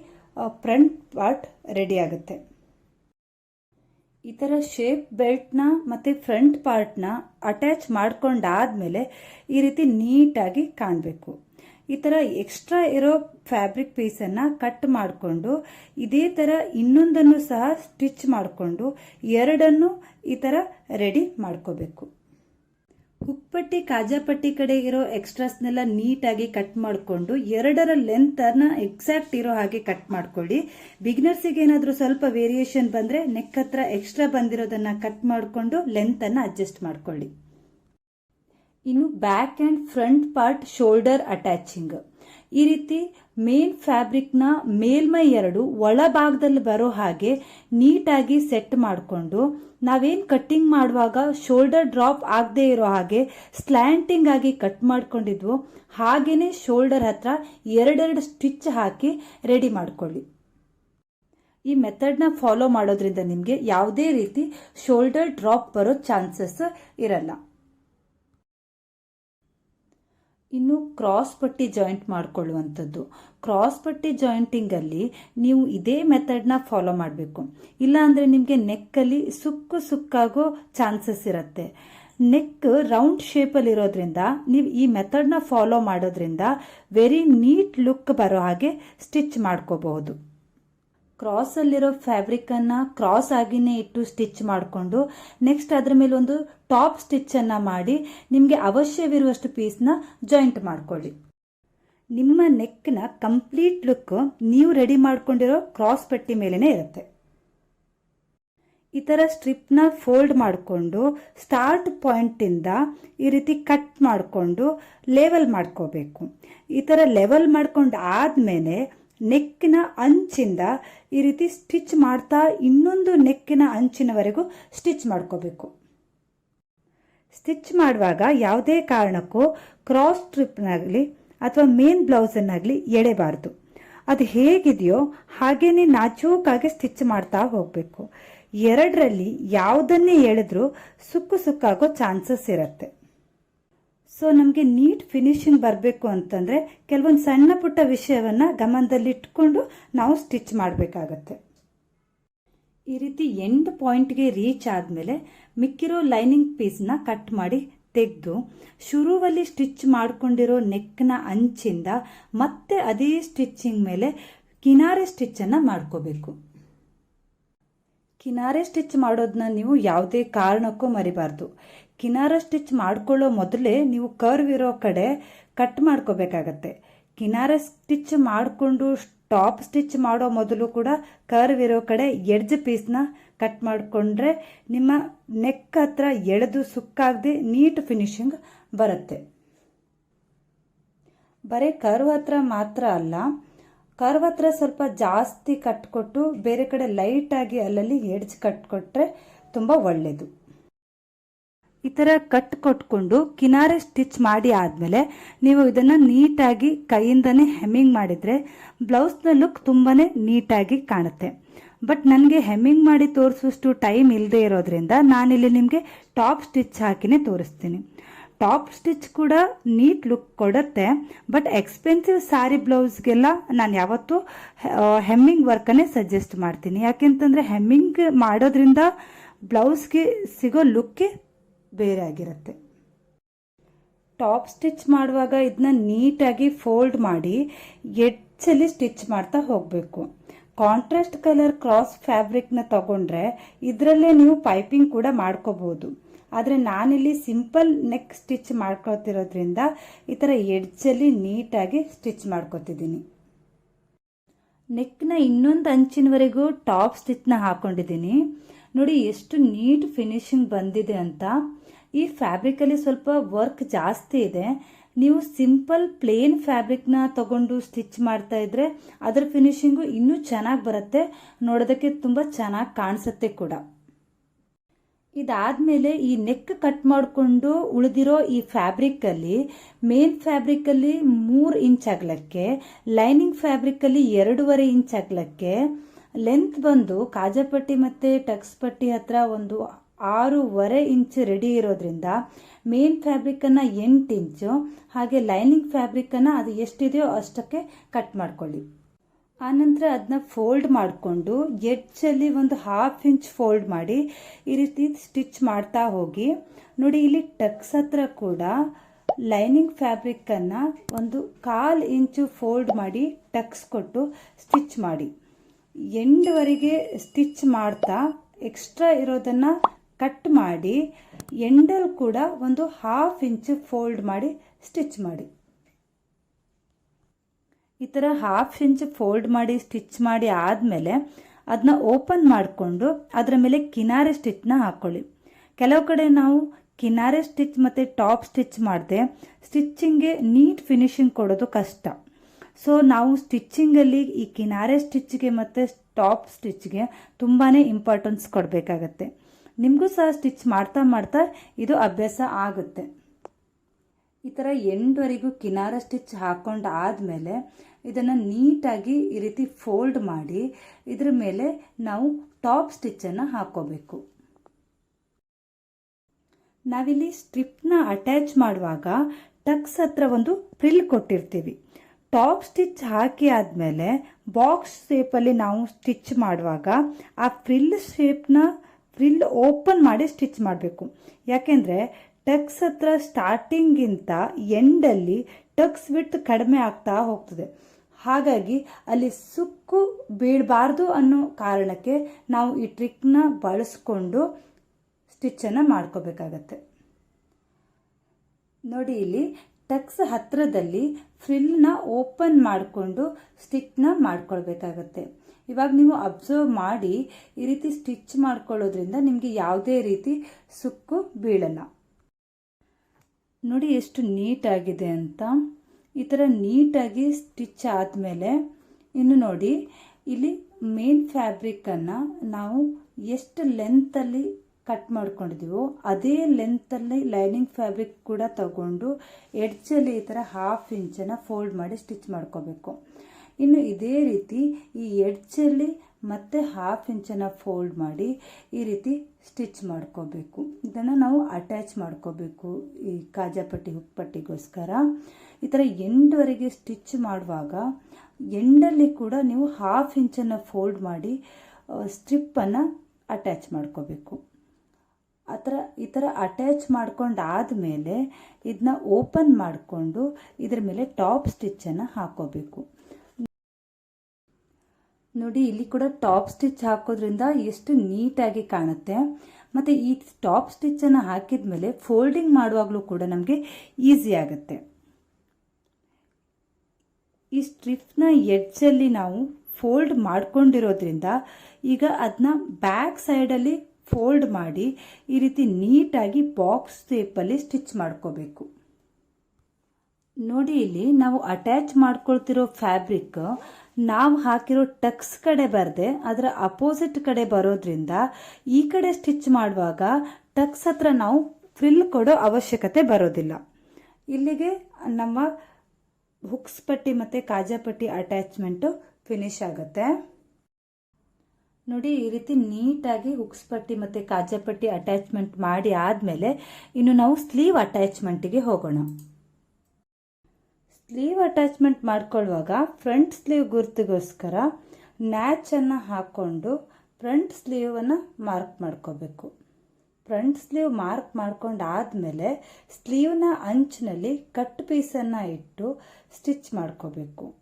ಫ್ರಂಟ್ ಪಾರ್ಟ್ ರೆಡಿ ಆಗುತ್ತೆ. ಈ ಥರ ಶೇಪ್ ಬೆಲ್ಟ್ನ ಮತ್ತು ಫ್ರಂಟ್ ಪಾರ್ಟ್ನ ಅಟ್ಯಾಚ್ ಮಾಡ್ಕೊಂಡಾದ್ಮೇಲೆ ಈ ರೀತಿ ನೀಟಾಗಿ ಕಾಣಬೇಕು. ಈ ಥರ ಎಕ್ಸ್ಟ್ರಾ ಇರೋ ಫ್ಯಾಬ್ರಿಕ್ ಪೀಸನ್ನು ಕಟ್ ಮಾಡಿಕೊಂಡು, ಇದೇ ಥರ ಇನ್ನೊಂದನ್ನು ಸಹ ಸ್ಟಿಚ್ ಮಾಡಿಕೊಂಡು, ಎರಡನ್ನು ಈ ಥರ ರೆಡಿ ಮಾಡ್ಕೋಬೇಕು. ಹುಕ್ಪಟ್ಟಿ, ಕಾಜಾಪಟ್ಟಿ ಕಡೆ ಇರೋ ಎಕ್ಸ್ಟ್ರಾಸ್ನೆಲ್ಲ ನೀಟಾಗಿ ಕಟ್ ಮಾಡಿಕೊಂಡು, ಎರಡರ ಲೆಂತನ್ನು ಎಕ್ಸಾಕ್ಟ್ ಇರೋ ಹಾಗೆ ಕಟ್ ಮಾಡ್ಕೊಳ್ಳಿ. ಬಿಗ್ನರ್ಸಿಗೆ ಏನಾದರೂ ಸ್ವಲ್ಪ ವೇರಿಯೇಷನ್ ಬಂದರೆ ನೆಕ್ ಹತ್ರ ಎಕ್ಸ್ಟ್ರಾ ಬಂದಿರೋದನ್ನ ಕಟ್ ಮಾಡಿಕೊಂಡು ಲೆಂತನ್ನು ಅಡ್ಜಸ್ಟ್ ಮಾಡ್ಕೊಳ್ಳಿ. ಇನ್ನು back and front part shoulder attaching. ಈ ರೀತಿ ಮೇನ್ ಫ್ಯಾಬ್ರಿಕ್ನ ಮೇಲ್ಮೈ ಎರಡು ಒಳಭಾಗದಲ್ಲಿ ಬರೋ ಹಾಗೆ ನೀಟಾಗಿ ಸೆಟ್ ಮಾಡಿಕೊಂಡು ನಾವೇನು ಕಟ್ಟಿಂಗ್ ಮಾಡುವಾಗ ಶೋಲ್ಡರ್ ಡ್ರಾಪ್ ಆಗದೆ ಇರೋ ಹಾಗೆ ಸ್ಲ್ಯಾಂಟಿಂಗ್ ಆಗಿ ಕಟ್ ಮಾಡ್ಕೊಂಡಿದ್ವು ಹಾಗೇನೆ ಶೋಲ್ಡರ್ ಹತ್ರ ಎರಡೆರಡು ಸ್ಟಿಚ್ ಹಾಕಿ ರೆಡಿ ಮಾಡ್ಕೊಳ್ಳಿ. ಈ ಮೆಥಡ್ನ ಫಾಲೋ ಮಾಡೋದ್ರಿಂದ ನಿಮಗೆ ಯಾವುದೇ ರೀತಿ ಶೋಲ್ಡರ್ ಡ್ರಾಪ್ ಬರೋ ಚಾನ್ಸಸ್ ಇರಲ್ಲ. ಇನ್ನು ಕ್ರಾಸ್ ಪಟ್ಟಿ ಜಾಯಿಂಟ್ ಮಾಡಿಕೊಳ್ಳುವಂಥದ್ದು. ಕ್ರಾಸ್ ಪಟ್ಟಿ ಜಾಯಿಂಟಿಂಗಲ್ಲಿ ನೀವು ಇದೇ ಮೆಥಡ್ನ ಫಾಲೋ ಮಾಡಬೇಕು. ಇಲ್ಲಾಂದರೆ ನಿಮಗೆ ನೆಕ್ಕಲ್ಲಿ ಸುಕ್ಕು ಸುಕ್ಕಾಗೋ ಚಾನ್ಸಸ್ ಇರುತ್ತೆ. ನೆಕ್ ರೌಂಡ್ ಶೇಪಲ್ಲಿ ಇರೋದ್ರಿಂದ, ನೀವು ಈ ಮೆಥಡ್ನ ಫಾಲೋ ಮಾಡೋದ್ರಿಂದ ವೆರಿ ನೀಟ್ ಲುಕ್ ಬರೋ ಹಾಗೆ ಸ್ಟಿಚ್ ಮಾಡ್ಕೋಬಹುದು. ಕ್ರಾಸಲ್ಲಿರೋ ಫ್ಯಾಬ್ರಿಕನ್ನು ಕ್ರಾಸ್ ಆಗಿನೇ ಇಟ್ಟು ಸ್ಟಿಚ್ ಮಾಡಿಕೊಂಡು ನೆಕ್ಸ್ಟ್ ಅದರ ಮೇಲೆ ಒಂದು ಟಾಪ್ ಸ್ಟಿಚ್ಚನ್ನು ಮಾಡಿ ನಿಮಗೆ ಅವಶ್ಯವಿರುವಷ್ಟು ಪೀಸ್ನ ಜಾಯಿಂಟ್ ಮಾಡ್ಕೊಳ್ಳಿ. ನಿಮ್ಮ ನೆಕ್ನ ಕಂಪ್ಲೀಟ್ ಲುಕ್ ನೀವು ರೆಡಿ ಮಾಡ್ಕೊಂಡಿರೋ ಕ್ರಾಸ್ ಪಟ್ಟಿ ಮೇಲೇ ಇರುತ್ತೆ. ಈ ಥರ ಸ್ಟ್ರಿಪ್ನ ಫೋಲ್ಡ್ ಮಾಡಿಕೊಂಡು ಸ್ಟಾರ್ಟ್ ಪಾಯಿಂಟಿಂದ ಈ ರೀತಿ ಕಟ್ ಮಾಡಿಕೊಂಡು ಲೆವೆಲ್ ಮಾಡ್ಕೋಬೇಕು. ಈ ಥರ ಲೆವೆಲ್ ಮಾಡ್ಕೊಂಡು ಆದಮೇಲೆ ನೆಕ್ಕಿನ ಅಂಚಿಂದ ಈ ರೀತಿ ಸ್ಟಿಚ್ ಮಾಡ್ತಾ ಇನ್ನೊಂದು ನೆಕ್ಕಿನ ಅಂಚಿನವರೆಗೂ ಸ್ಟಿಚ್ ಮಾಡ್ಕೋಬೇಕು. ಸ್ಟಿಚ್ ಮಾಡುವಾಗ ಯಾವುದೇ ಕಾರಣಕ್ಕೂ ಕ್ರಾಸ್ ಸ್ಟ್ರಿಪ್ನಾಗಲಿ ಅಥವಾ ಮೇನ್ ಬ್ಲೌಸನ್ನಾಗಲಿ ಎಳೆಬಾರ್ದು. ಅದು ಹೇಗಿದೆಯೋ ಹಾಗೇನೆ ನಾಚೂಕಾಗಿ ಸ್ಟಿಚ್ ಮಾಡ್ತಾ ಹೋಗಬೇಕು. ಎರಡರಲ್ಲಿ ಯಾವುದನ್ನೇ ಎಳೆದ್ರೂ ಸುಕ್ಕು ಸುಕ್ಕಾಗೋ ಚಾನ್ಸಸ್ ಇರುತ್ತೆ. ಸೊ ನಮಗೆ ನೀಟ್ ಫಿನಿಶಿಂಗ್ ಬರಬೇಕು ಅಂತಂದರೆ ಕೆಲವೊಂದು ಸಣ್ಣ ಪುಟ್ಟ ವಿಷಯವನ್ನು ಗಮನದಲ್ಲಿಟ್ಕೊಂಡು ನಾವು ಸ್ಟಿಚ್ ಮಾಡಬೇಕಾಗತ್ತೆ. ಈ ರೀತಿ ಎಂಡ್ ಪಾಯಿಂಟ್ಗೆ ರೀಚ್ ಆದಮೇಲೆ ಮಿಕ್ಕಿರೋ ಲೈನಿಂಗ್ ಪೀಸ್ನ ಕಟ್ ಮಾಡಿ ತೆಗೆದು ಶುರುವಲ್ಲಿ ಸ್ಟಿಚ್ ಮಾಡಿಕೊಂಡಿರೋ ನೆಕ್ನ ಅಂಚಿಂದ ಮತ್ತೆ ಅದೇ ಸ್ಟಿಚ್ಚಿಂಗ್ ಮೇಲೆ ಕಿನಾರೆ ಸ್ಟಿಚ್ಚನ್ನು ಮಾಡ್ಕೋಬೇಕು. ಕಿನಾರೆ ಸ್ಟಿಚ್ ಮಾಡೋದನ್ನ ನೀವು ಯಾವುದೇ ಕಾರಣಕ್ಕೂ ಮರಿಬಾರ್ದು. ಕಿನಾರ ಸ್ಟಿಚ್ ಮಾಡ್ಕೊಳ್ಳೋ ಮೊದಲೇ ನೀವು ಕರ್ವ್ ಇರೋ ಕಡೆ ಕಟ್ ಮಾಡ್ಕೋಬೇಕಾಗತ್ತೆ. ಕಿನಾರ ಸ್ಟಿಚ್ ಮಾಡಿಕೊಂಡು ಟಾಪ್ ಸ್ಟಿಚ್ ಮಾಡೋ ಮೊದಲು ಕೂಡ ಕರ್ವ್ ಇರೋ ಕಡೆ ಎಡ್ಜ್ ಪೀಸ್ನ ಕಟ್ ಮಾಡಿಕೊಂಡ್ರೆ ನಿಮ್ಮ ನೆಕ್ ಹತ್ರ ಎಳೆದು ಸುಕ್ಕಾಗದೆ ನೀಟ್ ಫಿನಿಶಿಂಗ್ ಬರುತ್ತೆ. ಬರೀ ಕರ್ವ್ ಹತ್ರ ಮಾತ್ರ ಅಲ್ಲ, ಕರ್ವ್ ಹತ್ರ ಸ್ವಲ್ಪ ಜಾಸ್ತಿ ಕಟ್ಕೊಟ್ಟು ಬೇರೆ ಕಡೆ ಲೈಟಾಗಿ ಅಲ್ಲಲ್ಲಿ ಎಡ್ಜ್ ಕಟ್ಕೊಟ್ರೆ ತುಂಬ ಒಳ್ಳೆಯದು ಈ ಥರ ಕಟ್ ಕೊಟ್ಕೊಂಡು ಕಿನಾರೆ ಸ್ಟಿಚ್ ಮಾಡಿ ಆದಮೇಲೆ ನೀವು ಇದನ್ನು ನೀಟಾಗಿ ಕೈಯಿಂದನೇ ಹೆಮ್ಮಿಂಗ್ ಮಾಡಿದರೆ ಬ್ಲೌಸ್ನ ಲುಕ್ ತುಂಬಾ ನೀಟಾಗಿ ಕಾಣುತ್ತೆ. ಬಟ್ ನನಗೆ ಹೆಮ್ಮಿಂಗ್ ಮಾಡಿ ತೋರಿಸುವಷ್ಟು ಟೈಮ್ ಇಲ್ಲದೆ ಇರೋದ್ರಿಂದ ನಾನಿಲ್ಲಿ ನಿಮಗೆ ಟಾಪ್ ಸ್ಟಿಚ್ ಹಾಕಿನೇ ತೋರಿಸ್ತೀನಿ. ಟಾಪ್ ಸ್ಟಿಚ್ ಕೂಡ ನೀಟ್ ಲುಕ್ ಕೊಡುತ್ತೆ ಬಟ್ ಎಕ್ಸ್ಪೆನ್ಸಿವ್ ಸ್ಯಾರಿ ಬ್ಲೌಸ್ಗೆಲ್ಲ ನಾನು ಯಾವತ್ತೂ ಹೆಮ್ಮಿಂಗ್ ವರ್ಕನ್ನೇ ಸಜೆಸ್ಟ್ ಮಾಡ್ತೀನಿ. ಯಾಕೆಂತಂದರೆ ಹೆಮ್ಮಿಂಗ್ ಮಾಡೋದ್ರಿಂದ ಬ್ಲೌಸ್ಗೆ ಸಿಗೋ ಲುಕ್ಕೇ ಬೇರೆ ಆಗಿರುತ್ತೆ ಟಾಪ್ ಸ್ಟಿಚ್ ಮಾಡುವಾಗ ಇದನ್ನ ನೀಟಾಗಿ ಫೋಲ್ಡ್ ಮಾಡಿ ಎಡ್ಜಲ್ಲಿ ಸ್ಟಿಚ್ ಮಾಡ್ತಾ ಹೋಗಬೇಕು. ಕಾಂಟ್ರಾಸ್ಟ್ ಕಲರ್ ಕ್ರಾಸ್ ಫ್ಯಾಬ್ರಿಕ್ನ ತಗೊಂಡ್ರೆ ಇದರಲ್ಲೇ ನೀವು ಪೈಪಿಂಗ್ ಕೂಡ ಮಾಡ್ಕೋಬಹುದು ಆದರೆ ನಾನಿಲ್ಲಿ ಸಿಂಪಲ್ ನೆಕ್ ಸ್ಟಿಚ್ ಮಾಡ್ಕೊತಿರೋದ್ರಿಂದ ಈ ಥರ ಎಡ್ಜಲ್ಲಿ ನೀಟಾಗಿ ಸ್ಟಿಚ್ ಮಾಡ್ಕೊತಿದ್ದೀನಿ. ನೆಕ್ನ ಇನ್ನೊಂದು ಅಂಚಿನವರೆಗೂ ಟಾಪ್ ಸ್ಟಿಚ್ನ ಹಾಕೊಂಡಿದ್ದೀನಿ. ನೋಡಿ ಎಷ್ಟು ನೀಟ್ ಫಿನಿಶಿಂಗ್ ಬಂದಿದೆ ಅಂತ. ಈ ಫ್ಯಾಬ್ರಿಕಲ್ಲಿ ಸ್ವಲ್ಪ ವರ್ಕ್ ಜಾಸ್ತಿ ಇದೆ. ನೀವು ಸಿಂಪಲ್ ಪ್ಲೇನ್ ಫ್ಯಾಬ್ರಿಕ್ನ ತಗೊಂಡು ಸ್ಟಿಚ್ ಮಾಡ್ತಾ ಇದ್ರೆ ಅದರ ಫಿನಿಶಿಂಗು ಇನ್ನೂ ಚೆನ್ನಾಗಿ ಬರುತ್ತೆ. ನೋಡೋದಕ್ಕೆ ತುಂಬ ಚೆನ್ನಾಗಿ ಕಾಣಿಸುತ್ತೆ ಕೂಡ. ಇದಾದ್ಮೇಲೆ ಈ ನೆಕ್ ಕಟ್ ಮಾಡಿಕೊಂಡು ಉಳಿದಿರೋ ಈ ಫ್ಯಾಬ್ರಿಕ್ಕಲ್ಲಿ ಮೇನ್ ಫ್ಯಾಬ್ರಿಕ್ಕಲ್ಲಿ ಮೂರು ಇಂಚ್ ಅಗಲಕ್ಕೆ ಲೈನಿಂಗ್ ಫ್ಯಾಬ್ರಿಕ್ಕಲ್ಲಿ ಎರಡೂವರೆ ಇಂಚ್ ಅಗಲಕ್ಕೆ ಲೆಂತ್ ಬಂದು ಕಾಜಪಟ್ಟಿ ಮತ್ತು ಟಕ್ಸ್ ಪಟ್ಟಿ ಹತ್ರ ಒಂದು ಆರೂವರೆ ಇಂಚು ರೆಡಿ ಇರೋದ್ರಿಂದ ಮೇನ್ ಫ್ಯಾಬ್ರಿಕನ್ನು ಎಂಟು ಇಂಚು, ಹಾಗೆ ಲೈನಿಂಗ್ ಫ್ಯಾಬ್ರಿಕನ್ನು ಅದು ಎಷ್ಟಿದೆಯೋ ಅಷ್ಟಕ್ಕೆ ಕಟ್ ಮಾಡ್ಕೊಳ್ಳಿ. ಆನಂತರ ಅದನ್ನ ಫೋಲ್ಡ್ ಮಾಡಿಕೊಂಡು ಎಡ್ಜಲ್ಲಿ ಒಂದು ಹಾಫ್ ಇಂಚ್ ಫೋಲ್ಡ್ ಮಾಡಿ ಈ ರೀತಿ ಸ್ಟಿಚ್ ಮಾಡ್ತಾ ಹೋಗಿ. ನೋಡಿ, ಇಲ್ಲಿ ಟಕ್ಸ್ ಹತ್ರ ಕೂಡ ಲೈನಿಂಗ್ ಫ್ಯಾಬ್ರಿಕ್ಕನ್ನು ಒಂದು ಕಾಲು ಇಂಚು ಫೋಲ್ಡ್ ಮಾಡಿ ಟಕ್ಸ್ ಕೊಟ್ಟು ಸ್ಟಿಚ್ ಮಾಡಿ. ಎಂಡ್ವರೆಗೆ ಸ್ಟಿಚ್ ಮಾಡ್ತಾ ಎಕ್ಸ್ಟ್ರಾ ಇರೋದನ್ನು ಕಟ್ ಮಾಡಿ, ಎಂಡಲ್ ಕೂಡ ಒಂದು ಹಾಫ್ ಇಂಚ್ ಫೋಲ್ಡ್ ಮಾಡಿ ಸ್ಟಿಚ್ ಮಾಡಿ. ಈ ಥರ ಹಾಫ್ ಇಂಚ್ ಫೋಲ್ಡ್ ಮಾಡಿ ಸ್ಟಿಚ್ ಮಾಡಿ ಆದಮೇಲೆ ಅದನ್ನ ಓಪನ್ ಮಾಡಿಕೊಂಡು ಅದರ ಮೇಲೆ ಕಿನಾರೆ ಸ್ಟಿಚ್ನ ಹಾಕ್ಕೊಳ್ಳಿ ಕೆಲವು ಕಡೆ ನಾವು ಕಿನಾರೆ ಸ್ಟಿಚ್ ಮತ್ತು ಟಾಪ್ ಸ್ಟಿಚ್ ಮಾಡಿದೆ ಸ್ಟಿಚ್ಚಿಂಗ್ಗೆ ನೀಟ್ ಫಿನಿಶಿಂಗ್ ಕೊಡೋದು ಕಷ್ಟ. ಸೊ ನಾವು ಸ್ಟಿಚ್ಚಿಂಗಲ್ಲಿ ಈ ಕಿನಾರೆ ಸ್ಟಿಚ್ಗೆ ಮತ್ತು ಟಾಪ್ ಸ್ಟಿಚ್ಗೆ ತುಂಬಾ ಇಂಪಾರ್ಟೆನ್ಸ್ ಕೊಡಬೇಕಾಗತ್ತೆ. ನಿಮಗೂ ಸಹ ಸ್ಟಿಚ್ ಮಾಡ್ತಾ ಮಾಡ್ತಾ ಇದು ಅಭ್ಯಾಸ ಆಗುತ್ತೆ. ಈ ಥರ ಎಂಟುವರೆಗೂ ಕಿನಾರ ಸ್ಟಿಚ್ ಹಾಕೊಂಡು ಆದಮೇಲೆ ಇದನ್ನು ನೀಟಾಗಿ ಈ ರೀತಿ ಫೋಲ್ಡ್ ಮಾಡಿ ಇದ್ರ ಮೇಲೆ ನಾವು ಟಾಪ್ ಸ್ಟಿಚ್ಚನ್ನು ಹಾಕೋಬೇಕು. ನಾವಿಲ್ಲಿ ಸ್ಟ್ರಿಪ್ನ ಅಟ್ಯಾಚ್ ಮಾಡುವಾಗ ಟಕ್ಸ್ ಹತ್ರ ಒಂದು ಫ್ರಿಲ್ ಕೊಟ್ಟಿರ್ತೀವಿ. ಟಾಪ್ ಸ್ಟಿಚ್ ಹಾಕಿ ಆದಮೇಲೆ ಬಾಕ್ಸ್ ಶೇಪಲ್ಲಿ ನಾವು ಸ್ಟಿಚ್ ಮಾಡುವಾಗ ಆ ಫ್ರಿಲ್ ಶೇಪ್ನ ಫ್ರಿಲ್ ಓಪನ್ ಮಾಡಿ ಸ್ಟಿಚ್ ಮಾಡಬೇಕು. ಯಾಕೆಂದರೆ ಟಕ್ಸ್ ಹತ್ರ ಸ್ಟಾರ್ಟಿಂಗಿಂತ ಎಂಡಲ್ಲಿ ಟಕ್ಸ್ ವಿಡ್ತ್ ಕಡಿಮೆ ಆಗ್ತಾ ಹೋಗ್ತದೆ. ಹಾಗಾಗಿ ಅಲ್ಲಿ ಸುಕ್ಕು ಬೀಳಬಾರ್ದು ಅನ್ನೋ ಕಾರಣಕ್ಕೆ ನಾವು ಈ ಟ್ರಿಕ್ನ ಬಳಸ್ಕೊಂಡು ಸ್ಟಿಚ್ಚನ್ನು ಮಾಡ್ಕೋಬೇಕಾಗತ್ತೆ. ನೋಡಿ ಇಲ್ಲಿ ಟಕ್ಸ್ ಹತ್ತಿರದಲ್ಲಿ ಫ್ರಿಲ್ನ ಓಪನ್ ಮಾಡಿಕೊಂಡು ಸ್ಟಿಚ್ನ ಮಾಡ್ಕೊಳ್ಬೇಕಾಗತ್ತೆ. ಇವಾಗ ನೀವು ಅಬ್ಸರ್ವ್ ಮಾಡಿ ಈ ರೀತಿ ಸ್ಟಿಚ್ ಮಾಡ್ಕೊಳ್ಳೋದ್ರಿಂದ ನಿಮಗೆ ಯಾವುದೇ ರೀತಿ ಸುಕ್ಕು ಬೀಳಲ್ಲ. ನೋಡಿ ಎಷ್ಟು ನೀಟಾಗಿದೆ ಅಂತ. ಈ ಥರ ನೀಟಾಗಿ ಸ್ಟಿಚ್ ಆದಮೇಲೆ ಇನ್ನು ನೋಡಿ, ಇಲ್ಲಿ ಮೇನ್ ಫ್ಯಾಬ್ರಿಕ್ಕನ್ನು ನಾವು ಎಷ್ಟು ಲೆಂತಲ್ಲಿ ಕಟ್ ಮಾಡ್ಕೊಂಡಿದ್ದೀವೋ ಅದೇ ಲೆಂತಲ್ಲಿ ಲೈನಿಂಗ್ ಫ್ಯಾಬ್ರಿಕ್ ಕೂಡ ತಗೊಂಡು ಎಡ್ಜಲ್ಲಿ ಈ ಥರ ಹಾಫ್ ಇಂಚನ್ನು ಫೋಲ್ಡ್ ಮಾಡಿ ಸ್ಟಿಚ್ ಮಾಡ್ಕೋಬೇಕು. ಇನ್ನು ಇದೇ ರೀತಿ ಈ ಎಡ್ಜಲ್ಲಿ ಮತ್ತೆ ಹಾಫ್ ಇಂಚನ್ನು ಫೋಲ್ಡ್ ಮಾಡಿ ಈ ರೀತಿ ಸ್ಟಿಚ್ ಮಾಡ್ಕೋಬೇಕು. ಇದನ್ನು ನಾವು ಅಟ್ಯಾಚ್ ಮಾಡ್ಕೋಬೇಕು ಈ ಕಾಜಾಪಟ್ಟಿ ಹುಕ್ಪಟ್ಟಿಗೋಸ್ಕರ ಈ ಥರ ಎಂಡ್ವರೆಗೆ ಸ್ಟಿಚ್ ಮಾಡುವಾಗ ಎಂಡಲ್ಲಿ ಕೂಡ ನೀವು ಹಾಫ್ ಇಂಚನ್ನು ಫೋಲ್ಡ್ ಮಾಡಿ ಸ್ಟ್ರಿಪ್ಪನ್ನು ಅಟ್ಯಾಚ್ ಮಾಡ್ಕೋಬೇಕು. ಆ ಥರ ಈ ಥರ ಅಟ್ಯಾಚ್ ಮಾಡ್ಕೊಂಡು ಆದಮೇಲೆ ಇದನ್ನ ಓಪನ್ ಮಾಡಿಕೊಂಡು ಇದ್ರ ಮೇಲೆ ಟಾಪ್ ಸ್ಟಿಚ್ಚನ್ನು ಹಾಕೋಬೇಕು. ನೋಡಿ, ಇಲ್ಲಿ ಕೂಡ ಟಾಪ್ ಸ್ಟಿಚ್ ಹಾಕೋದ್ರಿಂದ ಎಷ್ಟು ನೀಟಾಗಿ ಕಾಣುತ್ತೆ. ಮತ್ತು ಈ ಟಾಪ್ ಸ್ಟಿಚ್ಚನ್ನು ಹಾಕಿದ ಮೇಲೆ ಫೋಲ್ಡಿಂಗ್ ಮಾಡುವಾಗಲೂ ಕೂಡ ನಮಗೆ ಈಸಿ ಆಗುತ್ತೆ. ಈ ಸ್ಟ್ರಿಪ್ನ ಎಡ್ಜಲ್ಲಿ ನಾವು ಫೋಲ್ಡ್ ಮಾಡ್ಕೊಂಡಿರೋದ್ರಿಂದ ಈಗ ಅದನ್ನ ಬ್ಯಾಕ್ ಸೈಡಲ್ಲಿ ಫೋಲ್ಡ್ ಮಾಡಿ ಈ ರೀತಿ ನೀಟಾಗಿ ಬಾಕ್ಸ್ ಶೇಪಲ್ಲಿ ಸ್ಟಿಚ್ ಮಾಡ್ಕೋಬೇಕು. ನೋಡಿ, ಇಲ್ಲಿ ನಾವು ಅಟ್ಯಾಚ್ ಮಾಡ್ಕೊಳ್ತಿರೋ ಫ್ಯಾಬ್ರಿಕ್ ನಾವು ಹಾಕಿರೋ ಟಕ್ಸ್ ಕಡೆ ಬರದೆ, ಅದರ ಅಪೋಸಿಟ್ ಕಡೆ ಬರೋದ್ರಿಂದ ಈ ಕಡೆ ಸ್ಟಿಚ್ ಮಾಡುವಾಗ ಟಕ್ಸ್ ಹತ್ರ ನಾವು ಫ್ರಿಲ್ ಕೊಡೋ ಅವಶ್ಯಕತೆ ಬರೋದಿಲ್ಲ. ಇಲ್ಲಿಗೆ ನಮ್ಮ ಹುಕ್ಸ್ ಪಟ್ಟಿ ಮತ್ತು ಕಾಜಾಪಟ್ಟಿ ಅಟ್ಯಾಚ್ಮೆಂಟು ಫಿನಿಶ್ ಆಗುತ್ತೆ. ನೋಡಿ, ಈ ರೀತಿ ನೀಟಾಗಿ ಹುಕ್ಸ್ ಪಟ್ಟಿ ಮತ್ತು ಕಾಜಾಪಟ್ಟಿ ಅಟ್ಯಾಚ್ಮೆಂಟ್ ಮಾಡಿ ಆದಮೇಲೆ ಇನ್ನು ನಾವು ಸ್ಲೀವ್ ಅಟ್ಯಾಚ್ಮೆಂಟಿಗೆ ಹೋಗೋಣ. ಸ್ಲೀವ್ ಅಟ್ಯಾಚ್ಮೆಂಟ್ ಮಾಡ್ಕೊಳ್ಳುವಾಗ ಫ್ರಂಟ್ ಸ್ಲೀವ್ ಗುರುತಿಗೋಸ್ಕರ ನ್ಯಾಚನ್ನು ಹಾಕ್ಕೊಂಡು ಫ್ರಂಟ್ ಸ್ಲೀವನ್ನು ಮಾರ್ಕ್ ಮಾಡ್ಕೋಬೇಕು. ಫ್ರಂಟ್ ಸ್ಲೀವ್ ಮಾರ್ಕ್ ಮಾಡ್ಕೊಂಡು ಆದಮೇಲೆ ಸ್ಲೀವ್ನ ಅಂಚಿನಲ್ಲಿ ಕಟ್ ಪೀಸನ್ನು ಇಟ್ಟು ಸ್ಟಿಚ್ ಮಾಡ್ಕೋಬೇಕು.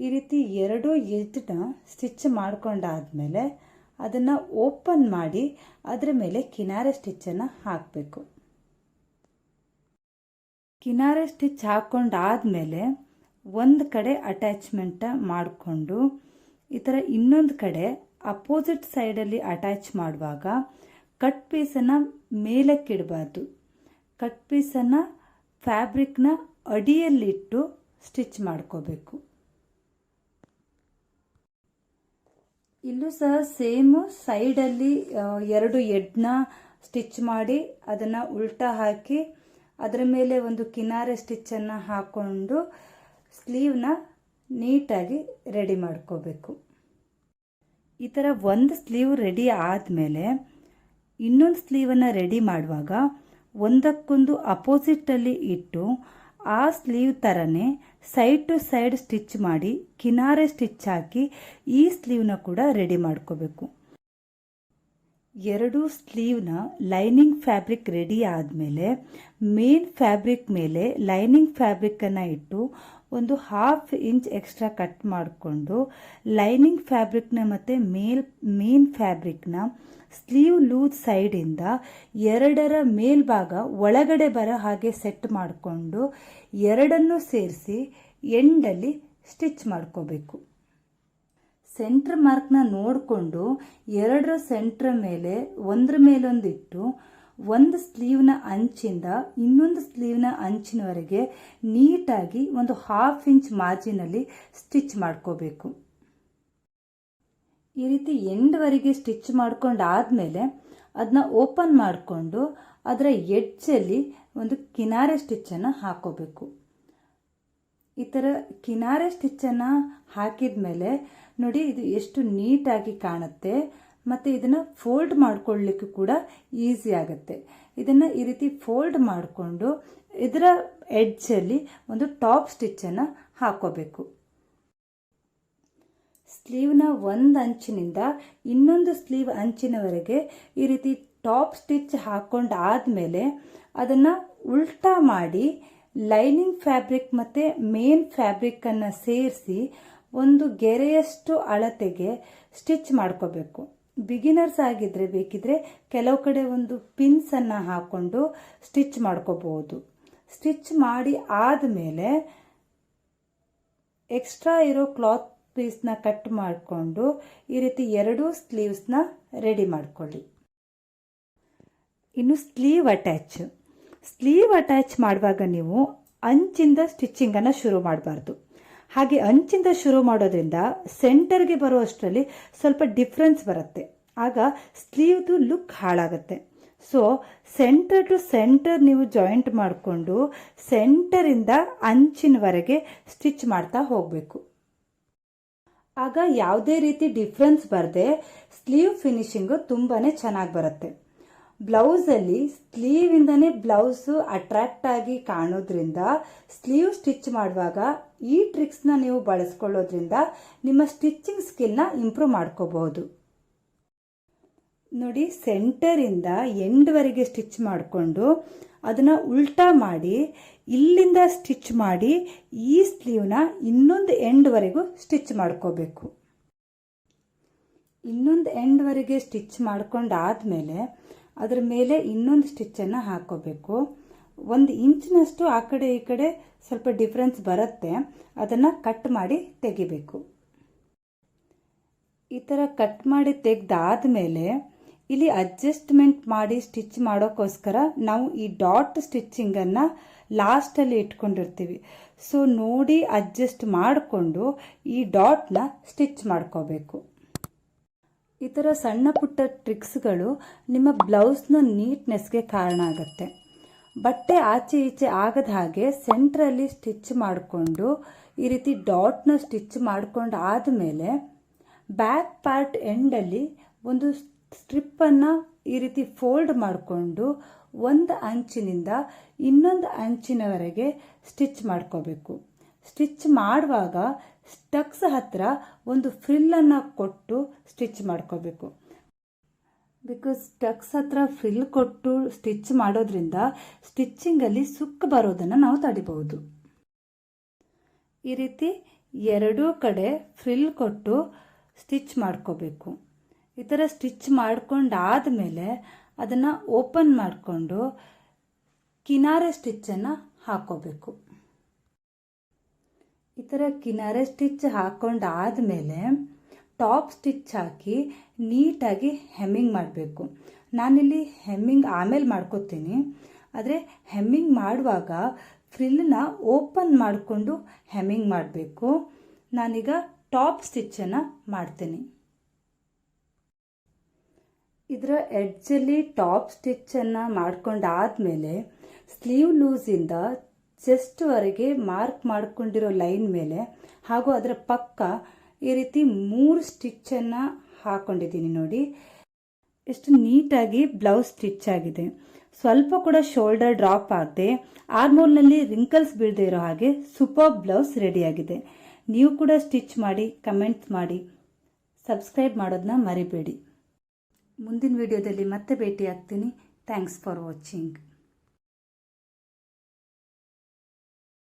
ಈ ರೀತಿ ಎರಡು ಎಜ್ನ ಸ್ಟಿಚ್ ಮಾಡ್ಕೊಂಡಾದಮೇಲೆ ಅದನ್ನು ಓಪನ್ ಮಾಡಿ ಅದರ ಮೇಲೆ ಕಿನಾರೆ ಸ್ಟಿಚ್ಚನ್ನು ಹಾಕಬೇಕು. ಕಿನಾರೆ ಸ್ಟಿಚ್ ಹಾಕ್ಕೊಂಡಾದಮೇಲೆ ಒಂದು ಕಡೆ ಅಟ್ಯಾಚ್ಮೆಂಟ ಮಾಡಿಕೊಂಡು, ಈ ಥರ ಇನ್ನೊಂದು ಕಡೆ ಅಪೋಸಿಟ್ ಸೈಡಲ್ಲಿ ಅಟ್ಯಾಚ್ ಮಾಡುವಾಗ ಕಟ್ ಪೀಸನ್ನು ಮೇಲಕ್ಕಿಡಬಾರ್ದು. ಕಟ್ ಪೀಸನ್ನು ಫ್ಯಾಬ್ರಿಕ್ನ ಅಡಿಯಲ್ಲಿಟ್ಟು ಸ್ಟಿಚ್ ಮಾಡ್ಕೋಬೇಕು. ಇಲ್ಲೂ ಸಹ ಸೇಮು ಸೈಡಲ್ಲಿ ಎರಡು ಎಡ್ನ ಸ್ಟಿಚ್ ಮಾಡಿ ಅದನ್ನು ಉಲ್ಟಾ ಹಾಕಿ ಅದರ ಮೇಲೆ ಒಂದು ಕಿನಾರೆ ಸ್ಟಿಚ್ಚನ್ನು ಹಾಕ್ಕೊಂಡು ಸ್ಲೀವ್ನ ನೀಟಾಗಿ ರೆಡಿ ಮಾಡ್ಕೋಬೇಕು. ಈ ಥರ ಒಂದು ಸ್ಲೀವ್ ರೆಡಿ ಆದಮೇಲೆ ಇನ್ನೊಂದು ಸ್ಲೀವನ್ನು ರೆಡಿ ಮಾಡುವಾಗ ಒಂದಕ್ಕೊಂದು ಅಪೋಸಿಟಲ್ಲಿ ಇಟ್ಟು ಆ ಸ್ಲೀವ್ ಥರನೇ ಸೈಡ್ ಟು ಸೈಡ್ ಸ್ಟಿಚ್ ಮಾಡಿ ಕಿನಾರೆ ಸ್ಟಿಚ್ ಹಾಕಿ ಈ ಸ್ಲೀವ್ನ ಕೂಡ ರೆಡಿ ಮಾಡ್ಕೋಬೇಕು. ಎರಡು ಸ್ಲೀವ್ನ ಲೈನಿಂಗ್ ಫ್ಯಾಬ್ರಿಕ್ ರೆಡಿ ಆದಮೇಲೆ ಮೇನ್ ಫ್ಯಾಬ್ರಿಕ್ ಮೇಲೆ ಲೈನಿಂಗ್ ಫ್ಯಾಬ್ರಿಕ್ಕನ್ನು ಇಟ್ಟು ಒಂದು ಹಾಫ್ ಇಂಚ್ ಎಕ್ಸ್ಟ್ರಾ ಕಟ್ ಮಾಡಿಕೊಂಡು ಲೈನಿಂಗ್ ಫ್ಯಾಬ್ರಿಕ್ನ ಮತ್ತು ಮೇಲ್, ಮೇನ್ ಫ್ಯಾಬ್ರಿಕ್ನ ಸ್ಲೀವ್ ಲೂಸ್ ಸೈಡಿಂದ ಎರಡರ ಮೇಲ್ಭಾಗ ಒಳಗಡೆ ಬರೋ ಹಾಗೆ ಸೆಟ್ ಮಾಡಿಕೊಂಡು ಎರಡನ್ನೂ ಸೇರಿಸಿ ಎಂಡಲ್ಲಿ ಸ್ಟಿಚ್ ಮಾಡ್ಕೋಬೇಕು. ಸೆಂಟ್ರ್ ಮಾರ್ಕ್ನ ನೋಡಿಕೊಂಡು ಎರಡರ ಸೆಂಟ್ರ್ ಮೇಲೆ ಒಂದ್ರ ಮೇಲೊಂದಿಟ್ಟು ಒಂದು ಸ್ಲೀವ್ನ ಅಂಚಿಂದ ಇನ್ನೊಂದು ಸ್ಲೀವ್ನ ಅಂಚಿನವರೆಗೆ ನೀಟಾಗಿ ಒಂದು ಹಾಫ್ ಇಂಚ್ ಮಾರ್ಜಿನಲ್ಲಿ ಸ್ಟಿಚ್ ಮಾಡ್ಕೋಬೇಕು. ಈ ರೀತಿ ಎಂಡ್ವರೆಗೆ ಸ್ಟಿಚ್ ಮಾಡ್ಕೊಂಡು ಆದಮೇಲೆ ಅದನ್ನ ಓಪನ್ ಮಾಡಿಕೊಂಡು ಅದರ ಎಡ್ಜಲ್ಲಿ ಒಂದು ಕಿನಾರೆ ಸ್ಟಿಚ್ಚನ್ನು ಹಾಕೋಬೇಕು. ಈ ಥರ ಕಿನಾರೆ ಸ್ಟಿಚ್ಚನ್ನು ಹಾಕಿದ ಮೇಲೆ ನೋಡಿ ಇದು ಎಷ್ಟು ನೀಟಾಗಿ ಕಾಣುತ್ತೆ. ಮತ್ತು ಇದನ್ನು ಫೋಲ್ಡ್ ಮಾಡ್ಕೊಳ್ಳಿಕ್ಕೆ ಕೂಡ ಈಸಿ ಆಗುತ್ತೆ. ಇದನ್ನು ಈ ರೀತಿ ಫೋಲ್ಡ್ ಮಾಡಿಕೊಂಡು ಇದರ ಎಡ್ಜಲ್ಲಿ ಒಂದು ಟಾಪ್ ಸ್ಟಿಚ್ಚನ್ನು ಹಾಕೋಬೇಕು. ಸ್ಲೀವ್ನ ಒಂದು ಅಂಚಿನಿಂದ ಇನ್ನೊಂದು ಸ್ಲೀವ್ ಅಂಚಿನವರೆಗೆ ಈ ರೀತಿ ಟಾಪ್ ಸ್ಟಿಚ್ ಹಾಕೊಂಡು ಆದಮೇಲೆ ಅದನ್ನು ಉಲ್ಟಾ ಮಾಡಿ ಲೈನಿಂಗ್ ಫ್ಯಾಬ್ರಿಕ್ ಮತ್ತು ಮೇನ್ ಫ್ಯಾಬ್ರಿಕ್ಕನ್ನು ಸೇರಿಸಿ ಒಂದು ಗೆರೆಯಷ್ಟು ಅಳತೆಗೆ ಸ್ಟಿಚ್ ಮಾಡ್ಕೋಬೇಕು. ಬಿಗಿನರ್ಸ್ ಆಗಿದ್ರೆ ಬೇಕಿದ್ರೆ ಕೆಲವು ಕಡೆ ಒಂದು ಪಿನ್ಸನ್ನು ಹಾಕ್ಕೊಂಡು ಸ್ಟಿಚ್ ಮಾಡ್ಕೋಬಹುದು. ಸ್ಟಿಚ್ ಮಾಡಿ ಆದಮೇಲೆ ಎಕ್ಸ್ಟ್ರಾ ಇರೋ ಕ್ಲಾತ್ ಪೀಸ್ನ ಕಟ್ ಮಾಡಿಕೊಂಡು ಈ ರೀತಿ ಎರಡೂ ಸ್ಲೀವ್ಸ್ನ ರೆಡಿ ಮಾಡ್ಕೊಳ್ಳಿ. ಇನ್ನು ಸ್ಲೀವ್ ಅಟ್ಯಾಚ್. ಸ್ಲೀವ್ ಅಟ್ಯಾಚ್ ಮಾಡುವಾಗ ನೀವು ಅಂಚಿಂದ ಸ್ಟಿಚ್ಚಿಂಗನ್ನು ಶುರು ಮಾಡಬಾರ್ದು. ಹಾಗೆ ಅಂಚಿಂದ ಶುರು ಮಾಡೋದ್ರಿಂದ ಸೆಂಟರ್ಗೆ ಬರುವಷ್ಟರಲ್ಲಿ ಸ್ವಲ್ಪ ಡಿಫ್ರೆನ್ಸ್ ಬರುತ್ತೆ. ಆಗ ಸ್ಲೀವ್ದು ಲುಕ್ ಹಾಳಾಗುತ್ತೆ. ಸೊ, ಸೆಂಟರ್ ಟು ಸೆಂಟರ್ ನೀವು ಜಾಯಿಂಟ್ ಮಾಡಿಕೊಂಡು ಸೆಂಟರಿಂದ ಅಂಚಿನವರೆಗೆ ಸ್ಟಿಚ್ ಮಾಡ್ತಾ ಹೋಗಬೇಕು. ಆಗ ಯಾವುದೇ ರೀತಿ ಡಿಫ್ರೆನ್ಸ್ ಬರದೆ ಸ್ಲೀವ್ ಫಿನಿಶಿಂಗು ತುಂಬಾ ಚೆನ್ನಾಗಿ ಬರುತ್ತೆ. ಬ್ಲೌಸಲ್ಲಿ ಸ್ಲೀವಿಂದನೇ ಬ್ಲೌಸು ಅಟ್ರಾಕ್ಟ್ ಆಗಿ ಕಾಣೋದ್ರಿಂದ ಸ್ಲೀವ್ ಸ್ಟಿಚ್ ಮಾಡುವಾಗ ಈ ಟ್ರಿಕ್ಸ್ನ ನೀವು ಬಳಸ್ಕೊಳ್ಳೋದ್ರಿಂದ ನಿಮ್ಮ ಸ್ಟಿಚ್ಚಿಂಗ್ ಸ್ಕಿಲ್ನ ಇಂಪ್ರೂವ್ ಮಾಡ್ಕೋಬಹುದು. ನೋಡಿ ಸೆಂಟರಿಂದ ಎಂಡ್ವರೆಗೆ ಸ್ಟಿಚ್ ಮಾಡಿಕೊಂಡು ಅದನ್ನು ಉಲ್ಟಾ ಮಾಡಿ, ಇಲ್ಲಿಂದ ಸ್ಟಿಚ್ ಮಾಡಿ ಈ ಸ್ಲೀವ್ನ ಇನ್ನೊಂದು ಎಂಡ್ವರೆಗೂ ಸ್ಟಿಚ್ ಮಾಡ್ಕೋಬೇಕು. ಇನ್ನೊಂದು ಎಂಡ್ವರೆಗೆ ಸ್ಟಿಚ್ ಮಾಡ್ಕೊಂಡಾದ್ಮೇಲೆ ಅದರ ಮೇಲೆ ಇನ್ನೊಂದು ಸ್ಟಿಚ್ಚನ್ನು ಹಾಕೋಬೇಕು. ಒಂದು ಇಂಚಿನಷ್ಟು ಆ ಕಡೆ ಈ ಕಡೆ ಸ್ವಲ್ಪ ಡಿಫ್ರೆನ್ಸ್ ಬರುತ್ತೆ. ಅದನ್ನು ಕಟ್ ಮಾಡಿ ತೆಗಿಬೇಕು. ಈ ಥರ ಕಟ್ ಮಾಡಿ ತೆಗೆದಾದ್ಮೇಲೆ ಇಲ್ಲಿ ಅಡ್ಜಸ್ಟ್ಮೆಂಟ್ ಮಾಡಿ ಸ್ಟಿಚ್ ಮಾಡೋಕ್ಕೋಸ್ಕರ ನಾವು ಈ ಡಾಟ್ ಸ್ಟಿಚ್ಚಿಂಗನ್ನು ಲಾಸ್ಟಲ್ಲಿ ಇಟ್ಕೊಂಡಿರ್ತೀವಿ. ಸೊ ನೋಡಿ ಅಡ್ಜಸ್ಟ್ ಮಾಡಿಕೊಂಡು ಈ ಡಾಟ್ನ ಸ್ಟಿಚ್ ಮಾಡ್ಕೋಬೇಕು. ಈ ಥರ ಸಣ್ಣ ಪುಟ್ಟ ಟ್ರಿಕ್ಸ್ಗಳು ನಿಮ್ಮ ಬ್ಲೌಸ್ನ ನೀಟ್ನೆಸ್ಗೆ ಕಾರಣ ಆಗುತ್ತೆ. ಬಟ್ಟೆ ಆಚೆ ಈಚೆ ಆಗದ ಹಾಗೆ ಸೆಂಟ್ರಲ್ಲಿ ಸ್ಟಿಚ್ ಮಾಡಿಕೊಂಡು, ಈ ರೀತಿ ಡಾಟ್ನ ಸ್ಟಿಚ್ ಮಾಡ್ಕೊಂಡು ಆದಮೇಲೆ ಬ್ಯಾಕ್ ಪಾರ್ಟ್ ಎಂಡಲ್ಲಿ ಒಂದು ಸ್ಟ್ರಿಪ್ಪನ್ನು ಈ ರೀತಿ ಫೋಲ್ಡ್ ಮಾಡಿಕೊಂಡು ಒಂದು ಅಂಚಿನಿಂದ ಇನ್ನೊಂದು ಅಂಚಿನವರೆಗೆ ಸ್ಟಿಚ್ ಮಾಡ್ಕೋಬೇಕು. ಸ್ಟಿಚ್ ಮಾಡುವಾಗ ಸ್ಟಕ್ಸ್ ಹತ್ರ ಒಂದು ಫ್ರಿಲ್ಲನ್ನು ಕೊಟ್ಟು ಸ್ಟಿಚ್ ಮಾಡ್ಕೋಬೇಕು. ಬಿಕಾಸ್ ಸ್ಟಕ್ಸ್ ಹತ್ರ ಫ್ರಿಲ್ ಕೊಟ್ಟು ಸ್ಟಿಚ್ ಮಾಡೋದ್ರಿಂದ ಸ್ಟಿಚ್ಚಿಂಗಲ್ಲಿ ಸುಕ್ಕ ಬರೋದನ್ನು ನಾವು ತಡಿಬಹುದು. ಈ ರೀತಿ ಎರಡೂ ಕಡೆ ಫ್ರಿಲ್ ಕೊಟ್ಟು ಸ್ಟಿಚ್ ಮಾಡ್ಕೋಬೇಕು. ಈ ಥರ ಸ್ಟಿಚ್ ಮಾಡ್ಕೊಂಡಾದಮೇಲೆ ಅದನ್ನು ಓಪನ್ ಮಾಡಿಕೊಂಡು ಕಿನಾರೆ ಸ್ಟಿಚ್ಚನ್ನು ಹಾಕೋಬೇಕು. ಈ ಥರ ಕಿನಾರೆ ಸ್ಟಿಚ್ ಹಾಕೊಂಡಾದಮೇಲೆ ಟಾಪ್ ಸ್ಟಿಚ್ ಹಾಕಿ ನೀಟಾಗಿ ಹೆಮ್ಮಿಂಗ್ ಮಾಡಬೇಕು. ನಾನಿಲ್ಲಿ ಹೆಮ್ಮಿಂಗ್ ಆಮೇಲೆ ಮಾಡ್ಕೋತೀನಿ. ಆದರೆ ಹೆಮ್ಮಿಂಗ್ ಮಾಡುವಾಗ ಫ್ರಿಲ್ನ ಓಪನ್ ಮಾಡಿಕೊಂಡು ಹೆಮ್ಮಿಂಗ್ ಮಾಡಬೇಕು. ನಾನೀಗ ಟಾಪ್ ಸ್ಟಿಚ್ಚನ್ನು ಮಾಡ್ತೀನಿ. ಇದರ ಎಡ್ಜಲ್ಲಿ ಟಾಪ್ ಸ್ಟಿಚ್ಚನ್ನು ಮಾಡ್ಕೊಂಡಾದಮೇಲೆ ಸ್ಲೀವ್ ಲೂಸಿಂದ ಚೆಸ್ಟ್ವರೆಗೆ ಮಾರ್ಕ್ ಮಾಡಿಕೊಂಡಿರೋ ಲೈನ್ ಮೇಲೆ ಹಾಗೂ ಅದರ ಪಕ್ಕ ಈ ರೀತಿ ಮೂರು ಸ್ಟಿಚ್ಚನ್ನು ಹಾಕೊಂಡಿದ್ದೀನಿ ನೋಡಿ. ಎಷ್ಟು ನೀಟಾಗಿ ಬ್ಲೌಸ್ ಸ್ಟಿಚ್ ಆಗಿದೆ. ಸ್ವಲ್ಪ ಕೂಡ ಶೋಲ್ಡರ್ ಡ್ರಾಪ್ ಆಗದೆ ಆರ್ಮೋಲ್ನಲ್ಲಿ ರಿಂಕಲ್ಸ್ ಬೀಳದೆ ಇರೋ ಹಾಗೆ ಸೂಪರ್ ಬ್ಲೌಸ್ ರೆಡಿಯಾಗಿದೆ. ನೀವು ಕೂಡ ಸ್ಟಿಚ್ ಮಾಡಿ ಕಮೆಂಟ್ ಮಾಡಿ, ಸಬ್ಸ್ಕ್ರೈಬ್ ಮಾಡೋದನ್ನ ಮರಿಬೇಡಿ. ಮುಂದಿನ ವಿಡಿಯೋದಲ್ಲಿ ಮತ್ತೆ ಭೇಟಿ ಆಗ್ತೀನಿ ಥ್ಯಾಂಕ್ಸ್ ಫಾರ್ ವಾಚಿಂಗ್.